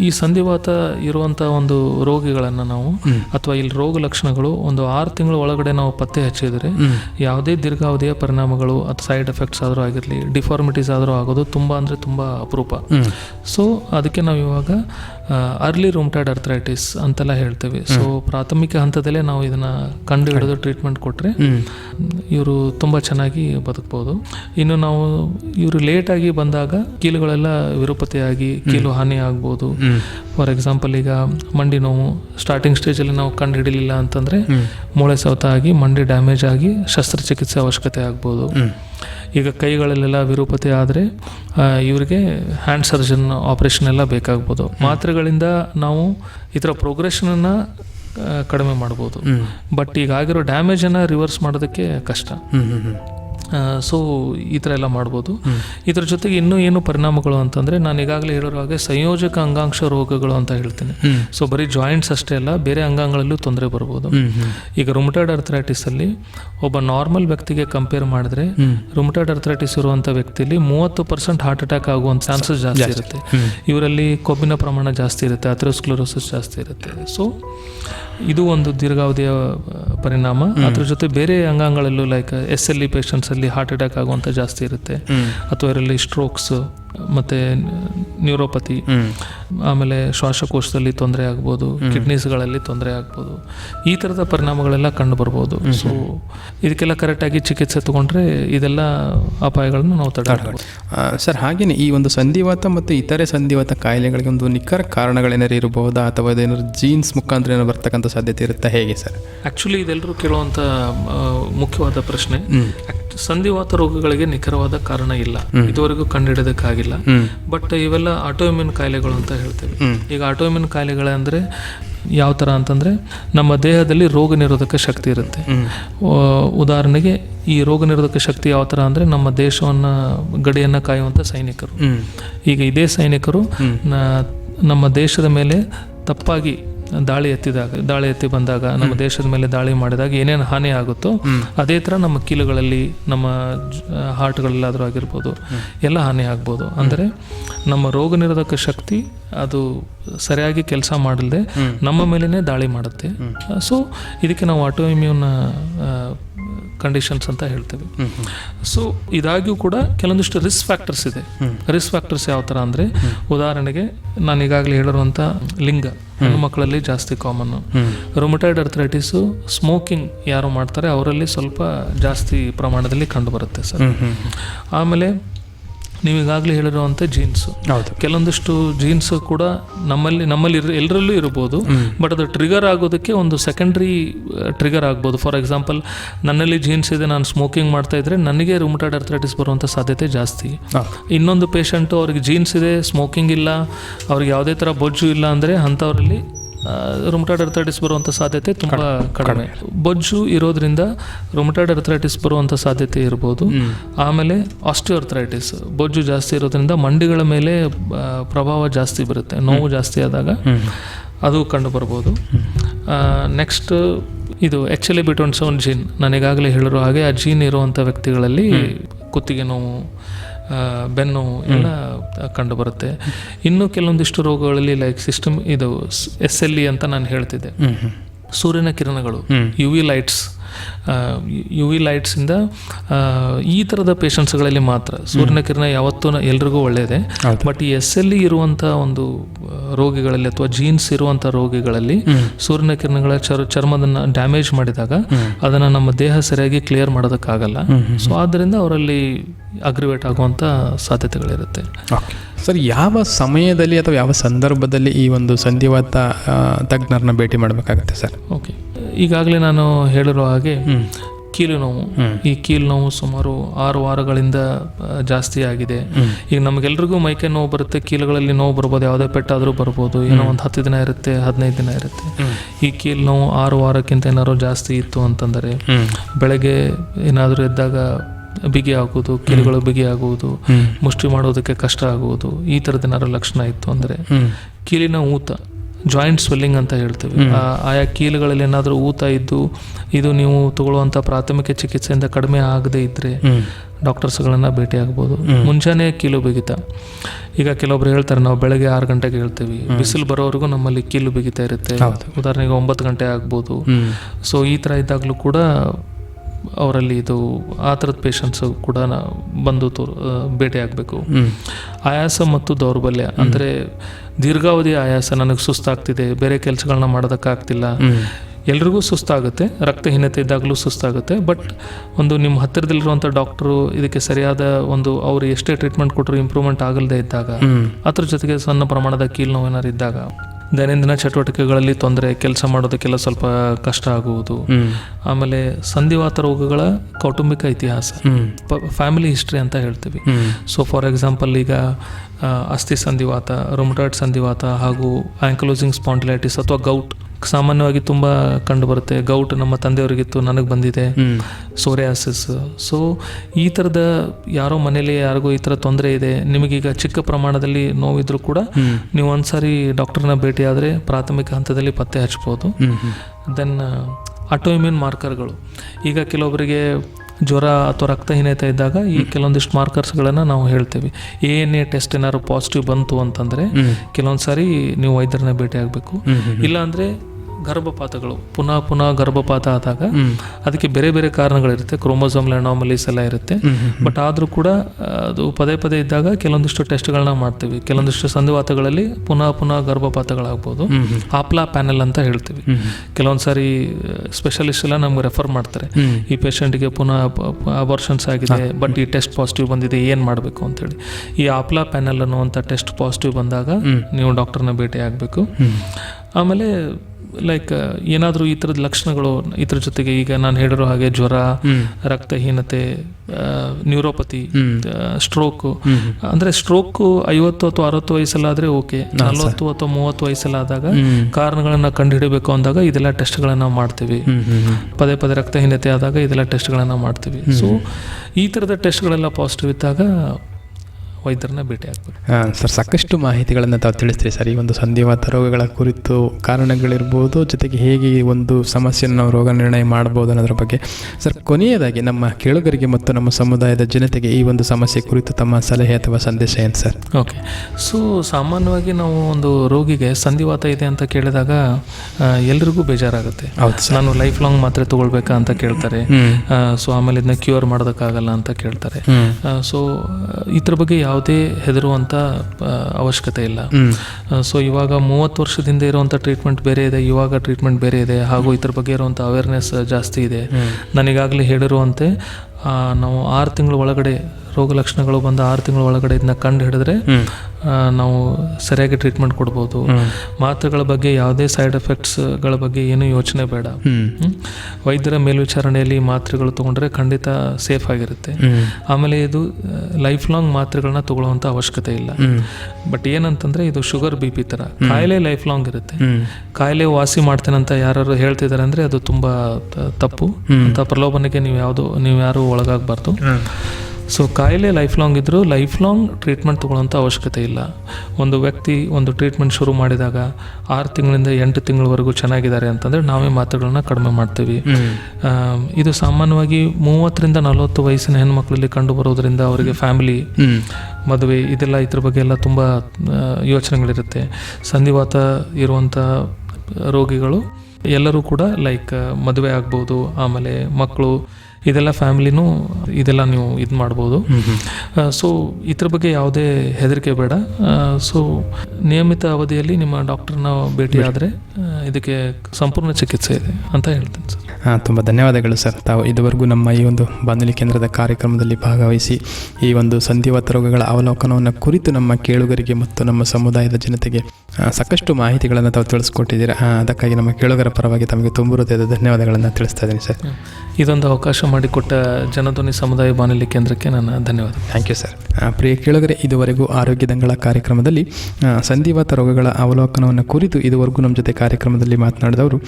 ಈ ಸಂಧಿವಾತ ಇರುವಂಥ ಒಂದು ರೋಗಿಗಳನ್ನು ನಾವು ಅಥವಾ ಇಲ್ಲಿ ರೋಗ ಲಕ್ಷಣಗಳು ಒಂದು ಆರು ತಿಂಗಳ ಒಳಗಡೆ ನಾವು ಪತ್ತೆ ಹಚ್ಚಿದರೆ ಯಾವುದೇ ದೀರ್ಘಾವಧಿಯ ಪರಿಣಾಮಗಳು ಅಥವಾ ಸೈಡ್ ಎಫೆಕ್ಟ್ಸ್ ಆದರೂ ಆಗಿರಲಿ ಡಿಫಾರ್ಮಿಟೀಸ್ ಆದರೂ ಆಗೋದು ತುಂಬ ಅಂದರೆ ತುಂಬ ಅಪರೂಪ. ಸೊ ಅದಕ್ಕೆ ನಾವು ಇವಾಗ ಅರ್ಲಿ ರೂಮ್ಟೈಡ್ ಅರ್ಥರೈಟಿಸ್ ಅಂತೆಲ್ಲ ಹೇಳ್ತೇವೆ. ಸೊ ಪ್ರಾಥಮಿಕ ಹಂತದಲ್ಲೇ ನಾವು ಇದನ್ನ ಕಂಡು ಹಿಡಿದು ಟ್ರೀಟ್ಮೆಂಟ್ ಕೊಟ್ಟರೆ ಇವರು ತುಂಬ ಚೆನ್ನಾಗಿ ಬದುಕ್ಬೋದು. ಇನ್ನು ನಾವು ಇವರು ಲೇಟಾಗಿ ಬಂದಾಗ ಕೀಲುಗಳೆಲ್ಲ ವಿರೂಪತೆಯಾಗಿ ಕೀಲು ಹಾನಿ ಆಗ್ಬೋದು. ಫಾರ್ ಎಕ್ಸಾಂಪಲ್ ಈಗ ಮಂಡಿ ನೋವು ಸ್ಟಾರ್ಟಿಂಗ್ ಸ್ಟೇಜಲ್ಲಿ ನಾವು ಕಂಡು ಹಿಡಿಲಿಲ್ಲ ಅಂತಂದರೆ ಮೂಳೆ ಸೌತ ಆಗಿ ಮಂಡಿ ಡ್ಯಾಮೇಜ್ ಆಗಿ ಶಸ್ತ್ರಚಿಕಿತ್ಸೆ ಅವಶ್ಯಕತೆ ಆಗ್ಬೋದು. ಈಗ ಕೈಗಳಲ್ಲೆಲ್ಲ ವಿರೂಪತೆ ಆದರೆ ಇವರಿಗೆ ಹ್ಯಾಂಡ್ ಸರ್ಜನ್ ಆಪರೇಷನ್ ಎಲ್ಲ ಬೇಕಾಗ್ಬೋದು. ಮಾತ್ರೆಗಳಿಂದ ನಾವು ಈ ಥರ ಪ್ರೋಗ್ರೆಷನನ್ನು ಕಡಿಮೆ ಮಾಡ್ಬೋದು. ಬಟ್ ಈಗ ಆಗಿರೋ ಡ್ಯಾಮೇಜನ್ನು ರಿವರ್ಸ್ ಮಾಡೋದಕ್ಕೆ ಕಷ್ಟ. ಸೊ ಈ ಥರ ಎಲ್ಲ ಮಾಡ್ಬೋದು. ಇದ್ರ ಜೊತೆಗೆ ಇನ್ನೂ ಏನು ಪರಿಣಾಮಗಳು ಅಂತಂದರೆ ನಾನು ಈಗಾಗಲೇ ಹೇಳಿರೋ ಹಾಗೆ ಸಂಯೋಜಕ ಅಂಗಾಂಶ ರೋಗಗಳು ಅಂತ ಹೇಳ್ತೀನಿ. ಸೊ ಬರೀ ಜಾಯಿಂಟ್ಸ್ ಅಷ್ಟೇ ಅಲ್ಲ ಬೇರೆ ಅಂಗಾಂಗಗಳಲ್ಲೂ ತೊಂದರೆ ಬರ್ಬೋದು. ಈಗ ರುಮಟೈಡ್ ಅರ್ಥರೈಟಿಸಲ್ಲಿ ಒಬ್ಬ ನಾರ್ಮಲ್ ವ್ಯಕ್ತಿಗೆ ಕಂಪೇರ್ ಮಾಡಿದ್ರೆ ರುಮಟೈಡ್ ಅರ್ಥರೈಟಿಸ್ ಇರುವಂಥ ವ್ಯಕ್ತಿಯಲ್ಲಿ ಮೂವತ್ತು ಪರ್ಸೆಂಟ್ ಹಾರ್ಟ್ ಅಟ್ಯಾಕ್ ಆಗುವಂಥ ಚಾನ್ಸಸ್ ಜಾಸ್ತಿ ಇರುತ್ತೆ. ಇವರಲ್ಲಿ ಕೊಬ್ಬಿನ ಪ್ರಮಾಣ ಜಾಸ್ತಿ ಇರುತ್ತೆ ಅಥ್ರೋಸ್ಕ್ಲೋರೋಸಿಸ್ ಜಾಸ್ತಿ ಇರುತ್ತೆ. ಸೊ ಇದು ಒಂದು ದೀರ್ಘಾವಧಿಯ ಪರಿಣಾಮ. ಅದ್ರ ಜೊತೆ ಬೇರೆ ಅಂಗಾಂಗಗಳಲ್ಲೂ ಲೈಕ್ ಎಸ್ ಎಲ್ ಇ ಪೇಷಂಟ್ಸಲ್ಲಿ ಹಾರ್ಟ್ ಅಟ್ಯಾಕ್ ಆಗುವಂಥ ಜಾಸ್ತಿ ಇರುತ್ತೆ. ಅಥವಾ ಇದರಲ್ಲಿ ಸ್ಟ್ರೋಕ್ಸ್ ಮತ್ತು ನ್ಯೂರೋಪತಿ ಆಮೇಲೆ ಶ್ವಾಸಕೋಶದಲ್ಲಿ ತೊಂದರೆ ಆಗ್ಬೋದು ಕಿಡ್ನೀಸ್ಗಳಲ್ಲಿ ತೊಂದರೆ ಆಗ್ಬೋದು. ಈ ಥರದ ಪರಿಣಾಮಗಳೆಲ್ಲ ಕಂಡು ಬರ್ಬೋದು. ಸೊ ಇದಕ್ಕೆಲ್ಲ ಕರೆಕ್ಟಾಗಿ ಚಿಕಿತ್ಸೆ ತಗೊಂಡ್ರೆ ಇದೆಲ್ಲ ಅಪಾಯಗಳನ್ನು ನಾವು ತಡೆಗಟ್ಟಬಹುದು. ಸರ್ ಹಾಗೆಯೇ ಈ ಒಂದು ಸಂಧಿವಾತ ಮತ್ತು ಇತರೆ ಸಂಧಿವಾತ ಕಾಯಿಲೆಗಳಿಗೆ ಒಂದು ನಿಖರ ಕಾರಣಗಳೇನಾರು ಇರಬಹುದಾ? ಅಥವಾ ಅದೇನಾದ್ರು ಜೀನ್ಸ್ ಮುಖಾಂತರ ಏನೋ ಬರ್ತಕ್ಕಂಥ ಸಾಧ್ಯತೆ ಇರುತ್ತಾ? ಹೇಗೆ ಸರ್? ಆ್ಯಕ್ಚುಲಿ ಇದೆಲ್ಲರೂ ಕೇಳುವಂಥ ಮುಖ್ಯವಾದ ಪ್ರಶ್ನೆ. ಸಂಧಿವಾತ ರೋಗಗಳಿಗೆ ನಿಖರವಾದ ಕಾರಣ ಇಲ್ಲ. ಇದುವರೆಗೂ ಕಂಡುಹಿಡೋದಕ್ಕಾಗಿಲ್ಲ. ಬಟ್ ಇವೆಲ್ಲ ಆಟೋಮ್ಯೂನ್ ಕಾಯಿಲೆಗಳು ಅಂತ ಹೇಳ್ತೇವೆ. ಈಗ ಆಟೋಮ್ಯೂನ್ ಕಾಯಿಲೆಗಳ ಅಂದ್ರೆ ಯಾವ ತರ ಅಂತಂದ್ರೆ ನಮ್ಮ ದೇಹದಲ್ಲಿ ರೋಗ ನಿರೋಧಕ ಶಕ್ತಿ ಇರುತ್ತೆ. ಉದಾಹರಣೆಗೆ ಈ ರೋಗ ನಿರೋಧಕ ಶಕ್ತಿ ಯಾವ ತರ ಅಂದ್ರೆ ನಮ್ಮ ದೇಶವನ್ನ ಗಡಿಯನ್ನ ಕಾಯುವಂತ ಸೈನಿಕರು. ಈಗ ಇದೇ ಸೈನಿಕರು ನಮ್ಮ ದೇಶದ ಮೇಲೆ ತಪ್ಪಾಗಿ ದಾಳಿ ಎತ್ತಿದಾಗ ದಾಳಿ ಎತ್ತಿ ಬಂದಾಗ ನಮ್ಮ ದೇಶದ ಮೇಲೆ ದಾಳಿ ಮಾಡಿದಾಗ ಏನೇನು ಹಾನಿ ಆಗುತ್ತೋ ಅದೇ ಥರ ನಮ್ಮ ಕೀಲುಗಳಲ್ಲಿ ನಮ್ಮ ಹಾರ್ಟ್ಗಳಲ್ಲಾದರೂ ಆಗಿರ್ಬೋದು ಎಲ್ಲ ಹಾನಿ ಆಗ್ಬೋದು. ಅಂದರೆ ನಮ್ಮ ರೋಗ ನಿರೋಧಕ ಶಕ್ತಿ ಅದು ಸರಿಯಾಗಿ ಕೆಲಸ ಮಾಡಲ್ದೆ ನಮ್ಮ ಮೇಲೇ ದಾಳಿ ಮಾಡುತ್ತೆ. ಸೊ ಇದಕ್ಕೆ ನಾವು ಆಟೋ ಇಮ್ಯೂನ್ ಕಂಡೀಷನ್ಸ್ ಅಂತ ಹೇಳ್ತೇವೆ. ಸೊ ಇದಾಗಿಯೂ ಕೂಡ ಕೆಲವೊಂದಿಷ್ಟು ರಿಸ್ಕ್ ಫ್ಯಾಕ್ಟರ್ಸ್ ಇದೆ. ರಿಸ್ಕ್ ಫ್ಯಾಕ್ಟರ್ಸ್ ಯಾವ ಥರ ಅಂದರೆ ಉದಾಹರಣೆಗೆ ನಾನು ಈಗಾಗಲೇ ಹೇಳಿರುವಂಥ ಲಿಂಗ ಹೆಣ್ಣು ಮಕ್ಕಳಲ್ಲಿ ಜಾಸ್ತಿ ಕಾಮನ್ನು ರೊಮಟೈಡ್ ಅರ್ಥರೈಟಿಸು ಸ್ಮೋಕಿಂಗ್ ಯಾರು ಮಾಡ್ತಾರೆ ಅವರಲ್ಲಿ ಸ್ವಲ್ಪ ಜಾಸ್ತಿ ಪ್ರಮಾಣದಲ್ಲಿ ಕಂಡುಬರುತ್ತೆ ಸರ್. ಆಮೇಲೆ ನೀವು ಈಗಾಗಲೇ ಹೇಳಿರುವಂಥ ಜೀನ್ಸು ಕೆಲವೊಂದಿಷ್ಟು ಜೀನ್ಸ್ ಕೂಡ ನಮ್ಮಲ್ಲಿ ನಮ್ಮಲ್ಲಿ ಎಲ್ಲರಲ್ಲೂ ಇರ್ಬೋದು ಬಟ್ ಅದು ಟ್ರಿಗರ್ ಆಗೋದಕ್ಕೆ ಒಂದು ಸೆಕೆಂಡ್ರಿ ಟ್ರಿಗರ್ ಆಗ್ಬೋದು. ಫಾರ್ ಎಕ್ಸಾಂಪಲ್ ನನ್ನಲ್ಲಿ ಜೀನ್ಸ್ ಇದೆ ನಾನು ಸ್ಮೋಕಿಂಗ್ ಮಾಡ್ತಾ ಇದ್ರೆ ನನಗೆ ರೂಮಟಾಡ್ ಅರ್ಥರೈಟಿಸ್ ಬರುವಂಥ ಸಾಧ್ಯತೆ ಜಾಸ್ತಿ. ಇನ್ನೊಂದು ಪೇಷಂಟು ಅವ್ರಿಗೆ ಜೀನ್ಸ್ ಇದೆ ಸ್ಮೋಕಿಂಗ್ ಇಲ್ಲ ಅವ್ರಿಗೆ ಯಾವುದೇ ಥರ ಬೊಜ್ಜು ಇಲ್ಲ ಅಂದರೆ ಅಂಥವರಲ್ಲಿ ರುಮಟಾಯ್ಡ್ ಅರ್ಥರೈಟಿಸ್ ಬರುವಂಥ ಸಾಧ್ಯತೆ ತುಂಬ ಕಡಿಮೆ. ಬೊಜ್ಜು ಇರೋದ್ರಿಂದ ರೊಮಟಾಯ್ಡ್ ಅರ್ಥರೈಟಿಸ್ ಬರುವಂಥ ಸಾಧ್ಯತೆ ಇರ್ಬೋದು. ಆಮೇಲೆ ಆಸ್ಟಿಯೋರ್ಥ್ರೈಟಿಸ್ ಬೊಜ್ಜು ಜಾಸ್ತಿ ಇರೋದ್ರಿಂದ ಮಂಡಿಗಳ ಮೇಲೆ ಪ್ರಭಾವ ಜಾಸ್ತಿ ಬರುತ್ತೆ ನೋವು ಜಾಸ್ತಿ ಆದಾಗ. ಅದು ಕಂಡು ಬರ್ಬೋದು. ನೆಕ್ಸ್ಟ್ ಇದು H L A B twenty seven gene ನನಗಾಗಲೇ ಹೇಳಿರೋ ಹಾಗೆ ಆ ಜೀನ್ ಇರುವಂಥ ವ್ಯಕ್ತಿಗಳಲ್ಲಿ ಕುತ್ತಿಗೆ ನೋವು ಬೆನ್ನು ಎಲ್ಲ ಕಂಡು ಬರುತ್ತೆ. ಇನ್ನು ಕೆಲವೊಂದಿಷ್ಟು ರೋಗಗಳಲ್ಲಿ ಲೈಕ್ ಸಿಸ್ಟಮ್ ಇದು ಎಸ್ ಎಲ್ ಇ ಅಂತ ನಾನು ಹೇಳ್ತಿದ್ದೆ. ಸೂರ್ಯನ ಕಿರಣಗಳು U V lights U V ಲೈಟ್ಸಿಂದ ಈ ಥರದ ಪೇಷಂಟ್ಸ್ಗಳಲ್ಲಿ ಮಾತ್ರ ಸೂರ್ಯನ ಕಿರಣ ಯಾವತ್ತೂ ಎಲ್ರಿಗೂ ಒಳ್ಳೆಯದೇ ಬಟ್ ಈ ಎಸ್ ಎಲ್ ಇ ಇರುವಂಥ ಒಂದು ರೋಗಿಗಳಲ್ಲಿ ಅಥವಾ ಜೀನ್ಸ್ ಇರುವಂಥ ರೋಗಿಗಳಲ್ಲಿ ಸೂರ್ಯನ ಕಿರಣಗಳ ಚರ್ ಚರ್ಮದನ್ನು ಡ್ಯಾಮೇಜ್ ಮಾಡಿದಾಗ ಅದನ್ನು ನಮ್ಮ ದೇಹ ಸರಿಯಾಗಿ ಕ್ಲಿಯರ್ ಮಾಡೋದಕ್ಕಾಗಲ್ಲ. ಸೊ ಆದ್ದರಿಂದ ಅವರಲ್ಲಿ ಅಗ್ರಿವೇಟ್ ಆಗುವಂಥ ಸಾಧ್ಯತೆಗಳಿರುತ್ತೆ. ಸರ್ ಯಾವ ಸಮಯದಲ್ಲಿ ಅಥವಾ ಯಾವ ಸಂದರ್ಭದಲ್ಲಿ ಈ ಒಂದು ಸಂಧಿವಾತ ತಜ್ಞರನ್ನ ಭೇಟಿ ಮಾಡಬೇಕಾಗುತ್ತೆ ಸರ್? ಓಕೆ ಈಗಾಗಲೇ ನಾನು ಹೇಳಿರೋ ಹಾಗೆ ಕೀಲು ನೋವು. ಈ ಕೀಲು ನೋವು ಸುಮಾರು ಆರು ವಾರಗಳಿಂದ ಜಾಸ್ತಿ ಆಗಿದೆ. ಈಗ ನಮಗೆಲ್ರಿಗೂ ಮೈಕೈ ನೋವು ಬರುತ್ತೆ ಕೀಲುಗಳಲ್ಲಿ ನೋವು ಬರ್ಬೋದು ಯಾವುದೇ ಪೆಟ್ಟಾದರೂ ಬರ್ಬೋದು. ಏನೋ ಒಂದು ಹತ್ತು ದಿನ ಇರುತ್ತೆ ಹದಿನೈದು ದಿನ ಇರುತ್ತೆ. ಈ ಕೀಲು ನೋವು ಆರು ವಾರಕ್ಕಿಂತ ಏನಾದ್ರು ಜಾಸ್ತಿ ಇತ್ತು ಅಂತಂದರೆ ಬೆಳಗ್ಗೆ ಏನಾದರೂ ಎದ್ದಾಗ ಬಿಗಿ ಆಗುವುದು ಕೀಲುಗಳು ಬಿಗಿ ಆಗುವುದು ಮುಷ್ಟಿ ಮಾಡೋದಕ್ಕೆ ಕಷ್ಟ ಆಗುವುದು ಈ ಥರದ ಏನಾದ್ರು ಲಕ್ಷಣ ಇತ್ತು ಅಂದರೆ ಕೀಲಿನ ಊತ ಜಾಯಿಂಟ್ ಸ್ವೆಲ್ಲಿಂಗ್ ಅಂತ ಹೇಳ್ತೀವಿ. ಆ- ಆಯಾ ಕೀಲುಗಳಲ್ಲಿ ಏನಾದರೂ ಊತ ಇದ್ದು ಇದು ನೀವು ತಗೊಳ್ಳುವಂಥ ಪ್ರಾಥಮಿಕ ಚಿಕಿತ್ಸೆಯಿಂದ ಕಡಿಮೆ ಆಗದೇ ಇದ್ದರೆ ಡಾಕ್ಟರ್ಸ್ಗಳನ್ನು ಭೇಟಿ ಆಗ್ಬೋದು ಮುಂಜಾನೆ ಕೀಲು ಬಿಗಿತ. ಈಗ ಕೆಲವೊಬ್ರು ಹೇಳ್ತಾರೆ ನಾವು ಬೆಳಗ್ಗೆ ಆರು ಗಂಟೆಗೆ ಹೇಳ್ತೀವಿ. ಬಿಸಿಲು ಬರೋವರೆಗೂ ನಮ್ಮಲ್ಲಿ ಕೀಲು ಬಿಗಿತ ಇರುತ್ತೆ. ಉದಾಹರಣೆಗೆ ಒಂಬತ್ತು ಗಂಟೆ ಆಗ್ಬೋದು. ಸೊ ಈ ಥರ ಇದ್ದಾಗಲೂ ಕೂಡ ಅವರಲ್ಲಿ ಇದು ಆ ಥರದ ಪೇಷಂಟ್ಸು ಕೂಡ ಬಂದು ತೋರ್ ಭೇಟಿ ಆಗಬೇಕು. ಆಯಾಸ ಮತ್ತು ದೌರ್ಬಲ್ಯ. ಅಂದರೆ ದೀರ್ಘಾವಧಿ ಆಯಾಸ ನನಗೆ ಸುಸ್ತಾಗ್ತಿದೆ ಬೇರೆ ಕೆಲಸಗಳನ್ನ ಮಾಡೋದಕ್ಕಾಗ್ತಿಲ್ಲ. ಎಲ್ರಿಗೂ ಸುಸ್ತಾಗುತ್ತೆ ರಕ್ತಹೀನತೆ ಇದ್ದಾಗಲೂ ಸುಸ್ತಾಗುತ್ತೆ ಬಟ್ ಒಂದು ನಿಮ್ಮ ಹತ್ತಿರದಲ್ಲಿರುವಂಥ ಡಾಕ್ಟ್ರು ಇದಕ್ಕೆ ಸರಿಯಾದ ಒಂದು ಅವರು ಎಷ್ಟೇ ಟ್ರೀಟ್ಮೆಂಟ್ ಕೊಟ್ಟರು ಇಂಪ್ರೂವ್ಮೆಂಟ್ ಆಗಲ್ದೇ ಇದ್ದಾಗ ಅದ್ರ ಜೊತೆಗೆ ಸಣ್ಣ ಪ್ರಮಾಣದ ಕೀಲು ನೋವು ಏನಾರು ಇದ್ದಾಗ ದೈನಂದಿನ ಚಟುವಟಿಕೆಗಳಲ್ಲಿ ತೊಂದರೆ ಕೆಲಸ ಮಾಡೋದಕ್ಕೆಲ್ಲ ಸ್ವಲ್ಪ ಕಷ್ಟ ಆಗುವುದು. ಆಮೇಲೆ ಸಂಧಿವಾತ ರೋಗಗಳ ಕೌಟುಂಬಿಕ ಇತಿಹಾಸ ಫ್ಯಾಮಿಲಿ ಹಿಸ್ಟ್ರಿ ಅಂತ ಹೇಳ್ತೀವಿ. ಸೊ ಫಾರ್ ಎಕ್ಸಾಂಪಲ್ ಈಗ ಅಸ್ಥಿ ಸಂಧಿವಾತ ರೊಮಟಾಯ್ಡ್ ಸಂಧಿವಾತ ಹಾಗೂ ಆಂಕಲೋಸಿಂಗ್ ಸ್ಪಾಂಡಿಲೈಟಿಸ್ ಅಥವಾ ಗೌಟ್ ಸಾಮಾನ್ಯವಾಗಿ ತುಂಬ ಕಂಡು ಬರುತ್ತೆ ಗೌಟ್ ನಮ್ಮ ತಂದೆಯವರಿಗಿತ್ತು ನನಗೆ ಬಂದಿದೆ. ಸೋರಿಯಾಸಿಸ್. ಸೊ ಈ ಥರದ ಯಾರೋ ಮನೇಲಿ ಯಾರಿಗೂ ಈ ಥರ ತೊಂದರೆ ಇದೆ. ನಿಮಗೀಗ ಚಿಕ್ಕ ಪ್ರಮಾಣದಲ್ಲಿ ನೋವಿದ್ರು ಕೂಡ ನೀವು ಒಂದ್ಸಾರಿ ಡಾಕ್ಟರ್ನ ಭೇಟಿ ಆದರೆ ಪ್ರಾಥಮಿಕ ಹಂತದಲ್ಲಿ ಪತ್ತೆ ಹಚ್ಬೋದು. ದೆನ್ ಆಟೋಇಮ್ಯೂನ್ ಮಾರ್ಕರ್ಗಳು ಈಗ ಕೆಲವೊಬ್ಬರಿಗೆ ಜ್ವರ ಅಥವಾ ರಕ್ತಹೀನತೆ ಇದ್ದಾಗ ಈ ಕೆಲವೊಂದಿಷ್ಟು ಮಾರ್ಕರ್ಸ್ಗಳನ್ನು ನಾವು ಹೇಳ್ತೇವೆ. ಎ ಎನ್ ಎ ಟೆಸ್ಟ್ ಏನಾದ್ರು ಪಾಸಿಟಿವ್ ಬಂತು ಅಂತಂದರೆ ಕೆಲವೊಂದು ಸಾರಿ ನೀವು ವೈದ್ಯರನ್ನ ಭೇಟಿ ಆಗಬೇಕು. ಇಲ್ಲಾಂದರೆ ಗರ್ಭಪಾತಗಳು ಪುನಃ ಪುನಃ ಗರ್ಭಪಾತ ಆದಾಗ ಅದಕ್ಕೆ ಬೇರೆ ಬೇರೆ ಕಾರಣಗಳಿರುತ್ತೆ ಕ್ರೋಮೋಸೋಮ್ ಅನಾಮಲೀಸ್ ಎಲ್ಲ ಇರುತ್ತೆ. ಬಟ್ ಆದರೂ ಕೂಡ ಅದು ಪದೇ ಪದೇ ಇದ್ದಾಗ ಕೆಲವೊಂದಿಷ್ಟು ಟೆಸ್ಟ್ಗಳನ್ನ ಮಾಡ್ತೀವಿ. ಕೆಲವೊಂದಿಷ್ಟು ಸಂಧಿವಾತಗಳಲ್ಲಿ ಪುನಃ ಪುನಃ ಗರ್ಭಪಾತಗಳಾಗ್ಬೋದು. ಆಪ್ಲಾ ಪ್ಯಾನೆಲ್ ಅಂತ ಹೇಳ್ತೀವಿ. ಕೆಲವೊಂದು ಸಾರಿ ಸ್ಪೆಷಲಿಸ್ಟ್ ಎಲ್ಲ ನಮ್ಗೆ ರೆಫರ್ ಮಾಡ್ತಾರೆ. ಈ ಪೇಷಂಟ್ಗೆ ಪುನಃ ಅಬಾರ್ಷನ್ಸ್ ಆಗಿದೆ ಬಟ್ ಈ ಟೆಸ್ಟ್ ಪಾಸಿಟಿವ್ ಬಂದಿದೆ ಏನು ಮಾಡಬೇಕು ಅಂತೇಳಿ. ಈ ಆಪ್ಲಾ ಪ್ಯಾನೆಲ್ ಅನ್ನುವಂಥ ಟೆಸ್ಟ್ ಪಾಸಿಟಿವ್ ಬಂದಾಗ ನೀವು ಡಾಕ್ಟರ್ನ ಭೇಟಿ ಆಗಬೇಕು. ಆಮೇಲೆ ಲೈಕ್ ಏನಾದರೂ ಈ ಥರದ ಲಕ್ಷಣಗಳು ಇದ್ರ ಜೊತೆಗೆ ಈಗ ನಾನು ಹೇಳಿರೋ ಹಾಗೆ ಜ್ವರ ರಕ್ತಹೀನತೆ ನ್ಯೂರೋಪತಿ ಸ್ಟ್ರೋಕ್ ಅಂದರೆ ಸ್ಟ್ರೋಕು ಐವತ್ತು ಅಥವಾ ಅರವತ್ತು ವಯಸ್ಸಲ್ಲಾದರೆ ಓಕೆ. ನಲವತ್ತು ಅಥವಾ ಮೂವತ್ತು ವಯಸ್ಸಲ್ಲಾದಾಗ ಕಾರಣಗಳನ್ನು ಕಂಡುಹಿಡಬೇಕು ಅಂದಾಗ ಇದೆಲ್ಲ ಟೆಸ್ಟ್ಗಳನ್ನು ಮಾಡ್ತೀವಿ. ಪದೇ ಪದೇ ರಕ್ತಹೀನತೆ ಆದಾಗ ಇದೆಲ್ಲ ಟೆಸ್ಟ್ಗಳನ್ನು ಮಾಡ್ತೀವಿ. ಸೊ ಈ ಥರದ ಟೆಸ್ಟ್ಗಳೆಲ್ಲ ಪಾಸಿಟಿವ್ ಇದ್ದಾಗ ವೈದ್ಯರನ್ನ ಭೇಟಿ ಆಗ್ಬೇಕು. ಸರ್ ಸಾಕಷ್ಟು ಮಾಹಿತಿಗಳನ್ನು ತಾವು ತಿಳಿಸ್ತೀರಿ ಸರ್. ಈ ಒಂದು ಸಂಧಿವಾತ ರೋಗಗಳ ಕುರಿತು ಕಾರಣಗಳಿರ್ಬೋದು ಜೊತೆಗೆ ಹೇಗೆ ಈ ಒಂದು ಸಮಸ್ಯೆಯನ್ನು ನಾವು ರೋಗ ನಿರ್ಣಯ ಮಾಡ್ಬೋದು ಅನ್ನೋದ್ರ ಬಗ್ಗೆ. ಸರ್ ಕೊನೆಯದಾಗಿ ನಮ್ಮ ಕೇಳುಗರಿಗೆ ಮತ್ತು ನಮ್ಮ ಸಮುದಾಯದ ಜನತೆಗೆ ಈ ಒಂದು ಸಮಸ್ಯೆ ಕುರಿತು ತಮ್ಮ ಸಲಹೆ ಅಥವಾ ಸಂದೇಶ ಏನು ಸರ್? ಓಕೆ. ಸೊ ಸಾಮಾನ್ಯವಾಗಿ ನಾವು ಒಂದು ರೋಗಿಗೆ ಸಂಧಿವಾತ ಇದೆ ಅಂತ ಕೇಳಿದಾಗ ಎಲ್ರಿಗೂ ಬೇಜಾರಾಗುತ್ತೆ. ನಾನು ಲೈಫ್ ಲಾಂಗ್ ಮಾತ್ರ ತಗೊಳ್ಬೇಕಾ ಅಂತ ಕೇಳ್ತಾರೆ. ಸೊ ಆಮೇಲೆ ಇದನ್ನ ಕ್ಯೂರ್ ಮಾಡೋದಕ್ಕಾಗಲ್ಲ ಅಂತ ಕೇಳ್ತಾರೆ. ಸೊ ಇದ್ರ ಬಗ್ಗೆ ಯಾವುದೇ ಹೆದರುವಂಥ ಅವಶ್ಯಕತೆ ಇಲ್ಲ. ಸೊ ಇವಾಗ ಮೂವತ್ತು ವರ್ಷದಿಂದ ಇರುವಂಥ ಟ್ರೀಟ್ಮೆಂಟ್ ಬೇರೆ ಇದೆ ಇವಾಗ ಟ್ರೀಟ್ಮೆಂಟ್ ಬೇರೆ ಇದೆ ಹಾಗೂ ಇದ್ರ ಬಗ್ಗೆ ಇರುವಂಥ ಅವೇರ್ನೆಸ್ ಜಾಸ್ತಿ ಇದೆ. ನನಗಾಗಲೇ ಹೇಳಿರುವಂತೆ ನಾವು ಆರು ತಿಂಗಳ ಒಳಗಡೆ ರೋಗ ಲಕ್ಷಣಗಳು ಬಂದ ಆರು ತಿಂಗಳ ಒಳಗಡೆ ಇದನ್ನ ಕಂಡು ಹಿಡಿದ್ರೆ ನಾವು ಸರಿಯಾಗಿ ಟ್ರೀಟ್ಮೆಂಟ್ ಕೊಡ್ಬೋದು. ಮಾತ್ರೆಗಳ ಬಗ್ಗೆ ಯಾವುದೇ ಸೈಡ್ ಎಫೆಕ್ಟ್ಸ್ಗಳ ಬಗ್ಗೆ ಏನೂ ಯೋಚನೆ ಬೇಡ? ವೈದ್ಯರ ಮೇಲ್ವಿಚಾರಣೆಯಲ್ಲಿ ಮಾತ್ರೆಗಳು ತಗೊಂಡ್ರೆ ಖಂಡಿತ ಸೇಫ್ ಆಗಿರುತ್ತೆ. ಆಮೇಲೆ ಇದು ಲೈಫ್ ಲಾಂಗ್ ಮಾತ್ರೆಗಳನ್ನ ತಗೊಳ್ಳುವಂತ ಅವಶ್ಯಕತೆ ಇಲ್ಲ. ಬಟ್ ಏನಂತಂದ್ರೆ ಇದು ಶುಗರ್ ಬಿ ಪಿ ಥರ ಕಾಯಿಲೆ ಲೈಫ್ ಲಾಂಗ್ ಇರುತ್ತೆ ಕಾಯಿಲೆ ವಾಸಿ ಮಾಡ್ತೇನೆ ಅಂತ ಯಾರು ಹೇಳ್ತಿದ್ದಾರೆ ಅಂದ್ರೆ ಅದು ತುಂಬಾ ತಪ್ಪು. ಅಂತ ಪ್ರಲೋಭನೆಗೆ ನೀವು ಯಾವುದು ನೀವು ಯಾರು ಒಳಗಾಗಬಾರ್ದು. ಸೊ ಕಾಯಿಲೆ ಲೈಫ್ ಲಾಂಗ್ ಇದ್ದರೂ ಲೈಫ್ ಲಾಂಗ್ ಟ್ರೀಟ್ಮೆಂಟ್ ತೊಗೊಳ್ಳೋಂಥ ಅವಶ್ಯಕತೆ ಇಲ್ಲ. ಒಂದು ವ್ಯಕ್ತಿ ಒಂದು ಟ್ರೀಟ್ಮೆಂಟ್ ಶುರು ಮಾಡಿದಾಗ ಆರು ತಿಂಗಳಿಂದ ಎಂಟು ತಿಂಗಳವರೆಗೂ ಚೆನ್ನಾಗಿದ್ದಾರೆ ಅಂತಂದರೆ ನಾವೇ ಮಾತುಗಳನ್ನ ಕಡಿಮೆ ಮಾಡ್ತೀವಿ. ಇದು ಸಾಮಾನ್ಯವಾಗಿ ಮೂವತ್ತರಿಂದ ನಲವತ್ತು ವಯಸ್ಸಿನ ಹೆಣ್ಮಕ್ಳಲ್ಲಿ ಕಂಡು ಬರೋದ್ರಿಂದ ಅವರಿಗೆ ಫ್ಯಾಮಿಲಿ ಮದುವೆ ಇದೆಲ್ಲ ಇದ್ರ ಬಗ್ಗೆ ಎಲ್ಲ ತುಂಬ ಯೋಚನೆಗಳಿರುತ್ತೆ. ಸಂಧಿವಾತ ಇರುವಂಥ ರೋಗಿಗಳು ಎಲ್ಲರೂ ಕೂಡ ಲೈಕ್ ಮದುವೆ ಆಗ್ಬೋದು ಆಮೇಲೆ ಮಕ್ಕಳು ಇದೆಲ್ಲ ಫ್ಯಾಮಿಲಿನೂ ಇದೆಲ್ಲ ನೀವು ಇದು ಮಾಡ್ಬೋದು. ಸೊ ಇದ್ರ ಬಗ್ಗೆ ಯಾವುದೇ ಹೆದರಿಕೆ ಬೇಡ. ಸೊ ನಿಯಮಿತ ಅವಧಿಯಲ್ಲಿ ನಿಮ್ಮ ಡಾಕ್ಟರ್ನ ಭೇಟಿ ಆದರೆ ಇದಕ್ಕೆ ಸಂಪೂರ್ಣ ಚಿಕಿತ್ಸೆ ಇದೆ ಅಂತ ಹೇಳ್ತೀನಿ ಸರ್. ಹಾಂ ತುಂಬ ಧನ್ಯವಾದಗಳು ಸರ್. ತಾವು ಇದುವರೆಗೂ ನಮ್ಮ ಈ ಒಂದು ಬಾನುಲಿ ಕೇಂದ್ರದ ಕಾರ್ಯಕ್ರಮದಲ್ಲಿ ಭಾಗವಹಿಸಿ ಈ ಒಂದು ಸಂಧಿವಾತ ರೋಗಗಳ ಅವಲೋಕನವನ್ನು ಕುರಿತು ನಮ್ಮ ಕೇಳುಗರಿಗೆ ಮತ್ತು ನಮ್ಮ ಸಮುದಾಯದ ಜನತೆಗೆ ಸಾಕಷ್ಟು ಮಾಹಿತಿಗಳನ್ನು ತಾವು ತಿಳಿಸ್ಕೊಟ್ಟಿದ್ದೀರಾ? ಹಾಂ ಅದಕ್ಕಾಗಿ ನಮ್ಮ ಕೇಳುಗರ ಪರವಾಗಿ ತಮಗೆ ತುಂಬ ಹೃದಯದ ಧನ್ಯವಾದಗಳನ್ನು ತಿಳಿಸ್ತಾ ಇದ್ದೀನಿ ಸರ್. ಇದೊಂದು ಅವಕಾಶ ಮಾಡಿಕೊಟ್ಟ ಜನಧ್ವನಿ ಸಮುದಾಯ ಬಾನುಲಿ ಕೇಂದ್ರಕ್ಕೆ ನನ್ನ ಧನ್ಯವಾದ. Thank you sir. ಪ್ರಿಯ ಕೇಳುಗರೆ ಇದುವರೆಗೂ ಆರೋಗ್ಯ ದಂಗಳ ಕಾರ್ಯಕ್ರಮದಲ್ಲಿ ಸಂಧಿವಾತ ರೋಗಗಳ ಅವಲೋಕನವನ್ನು ಕುರಿತು ಇದುವರೆಗೂ ನಮ್ಮ ಜೊತೆ ಕಾರ್ಯಕ್ರಮದಲ್ಲಿ ಮಾತನಾಡಿದವರು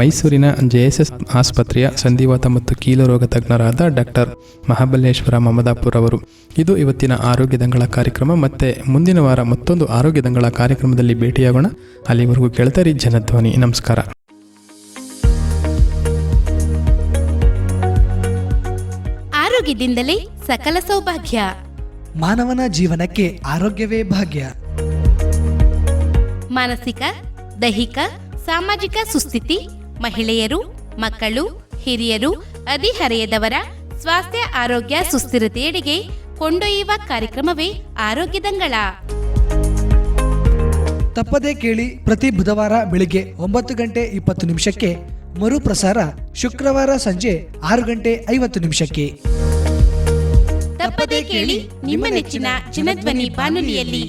ಮೈಸೂರಿನ ಜೆ ಎಸ್ ಎಸ್ ಆಸ್ಪತ್ರೆಯ ಸಂಧಿವಾತ ಮತ್ತು ಕೀಲು ರೋಗ ತಜ್ಞರಾದ ಡಾಕ್ಟರ್ ಮಹಾಬಲೇಶ್ವರ ಮಮದಾಪುರ್ ಅವರು. ಇದು ಇವತ್ತಿನ ಆರೋಗ್ಯ ದಂಗಳ ಕಾರ್ಯಕ್ರಮ. ಮತ್ತೆ ಮುಂದಿನ ವಾರ ಮತ್ತೊಂದು ಆರೋಗ್ಯ ದಂಗಳ ಕಾರ್ಯಕ್ರಮದಲ್ಲಿ ಭೇಟಿಯಾಗೋಣ. ಅಲ್ಲಿವರೆಗೂ ಕೇಳ್ತಾರೆ ಜನಧ್ವನಿ. ನಮಸ್ಕಾರ. ಆರೋಗ್ಯದಿಂದಲೇ ಸಕಲ ಸೌಭಾಗ್ಯ. ಮಾನವನ ಜೀವನಕ್ಕೆ ಆರೋಗ್ಯವೇ ಭಾಗ್ಯ. ಮಾನಸಿಕ ದೈಹಿಕ ಸಾಮಾಜಿಕ ಸುಸ್ಥಿತಿ ಮಹಿಳೆಯರು ಮಕ್ಕಳು ಹಿರಿಯರು ಹದಿಹರೆಯದವರ ಸ್ವಾಸ್ಥ್ಯ ಆರೋಗ್ಯ ಸುಸ್ಥಿರತೆಯೆಡೆಗೆ ಕೊಂಡೊಯ್ಯುವ ಕಾರ್ಯಕ್ರಮವೇ ಆರೋಗ್ಯದಂಗಳ ತಪ್ಪದೇ ಕೇಳಿ ಪ್ರತಿ ಬುಧವಾರ ಬೆಳಿಗ್ಗೆ ಒಂಬತ್ತು ಗಂಟೆ ಇಪ್ಪತ್ತು ನಿಮಿಷಕ್ಕೆ ಮರುಪ್ರಸಾರ ಶುಕ್ರವಾರ ಸಂಜೆ ಆರು ಗಂಟೆ ಐವತ್ತು ನಿಮಿಷಕ್ಕೆ. ತಪ್ಪದೇ ಕೇಳಿ ನಿಮ್ಮ ನೆಚ್ಚಿನ ಚಿನ್ನಧ್ವನಿ ಬಾನುಲಿಯಲ್ಲಿ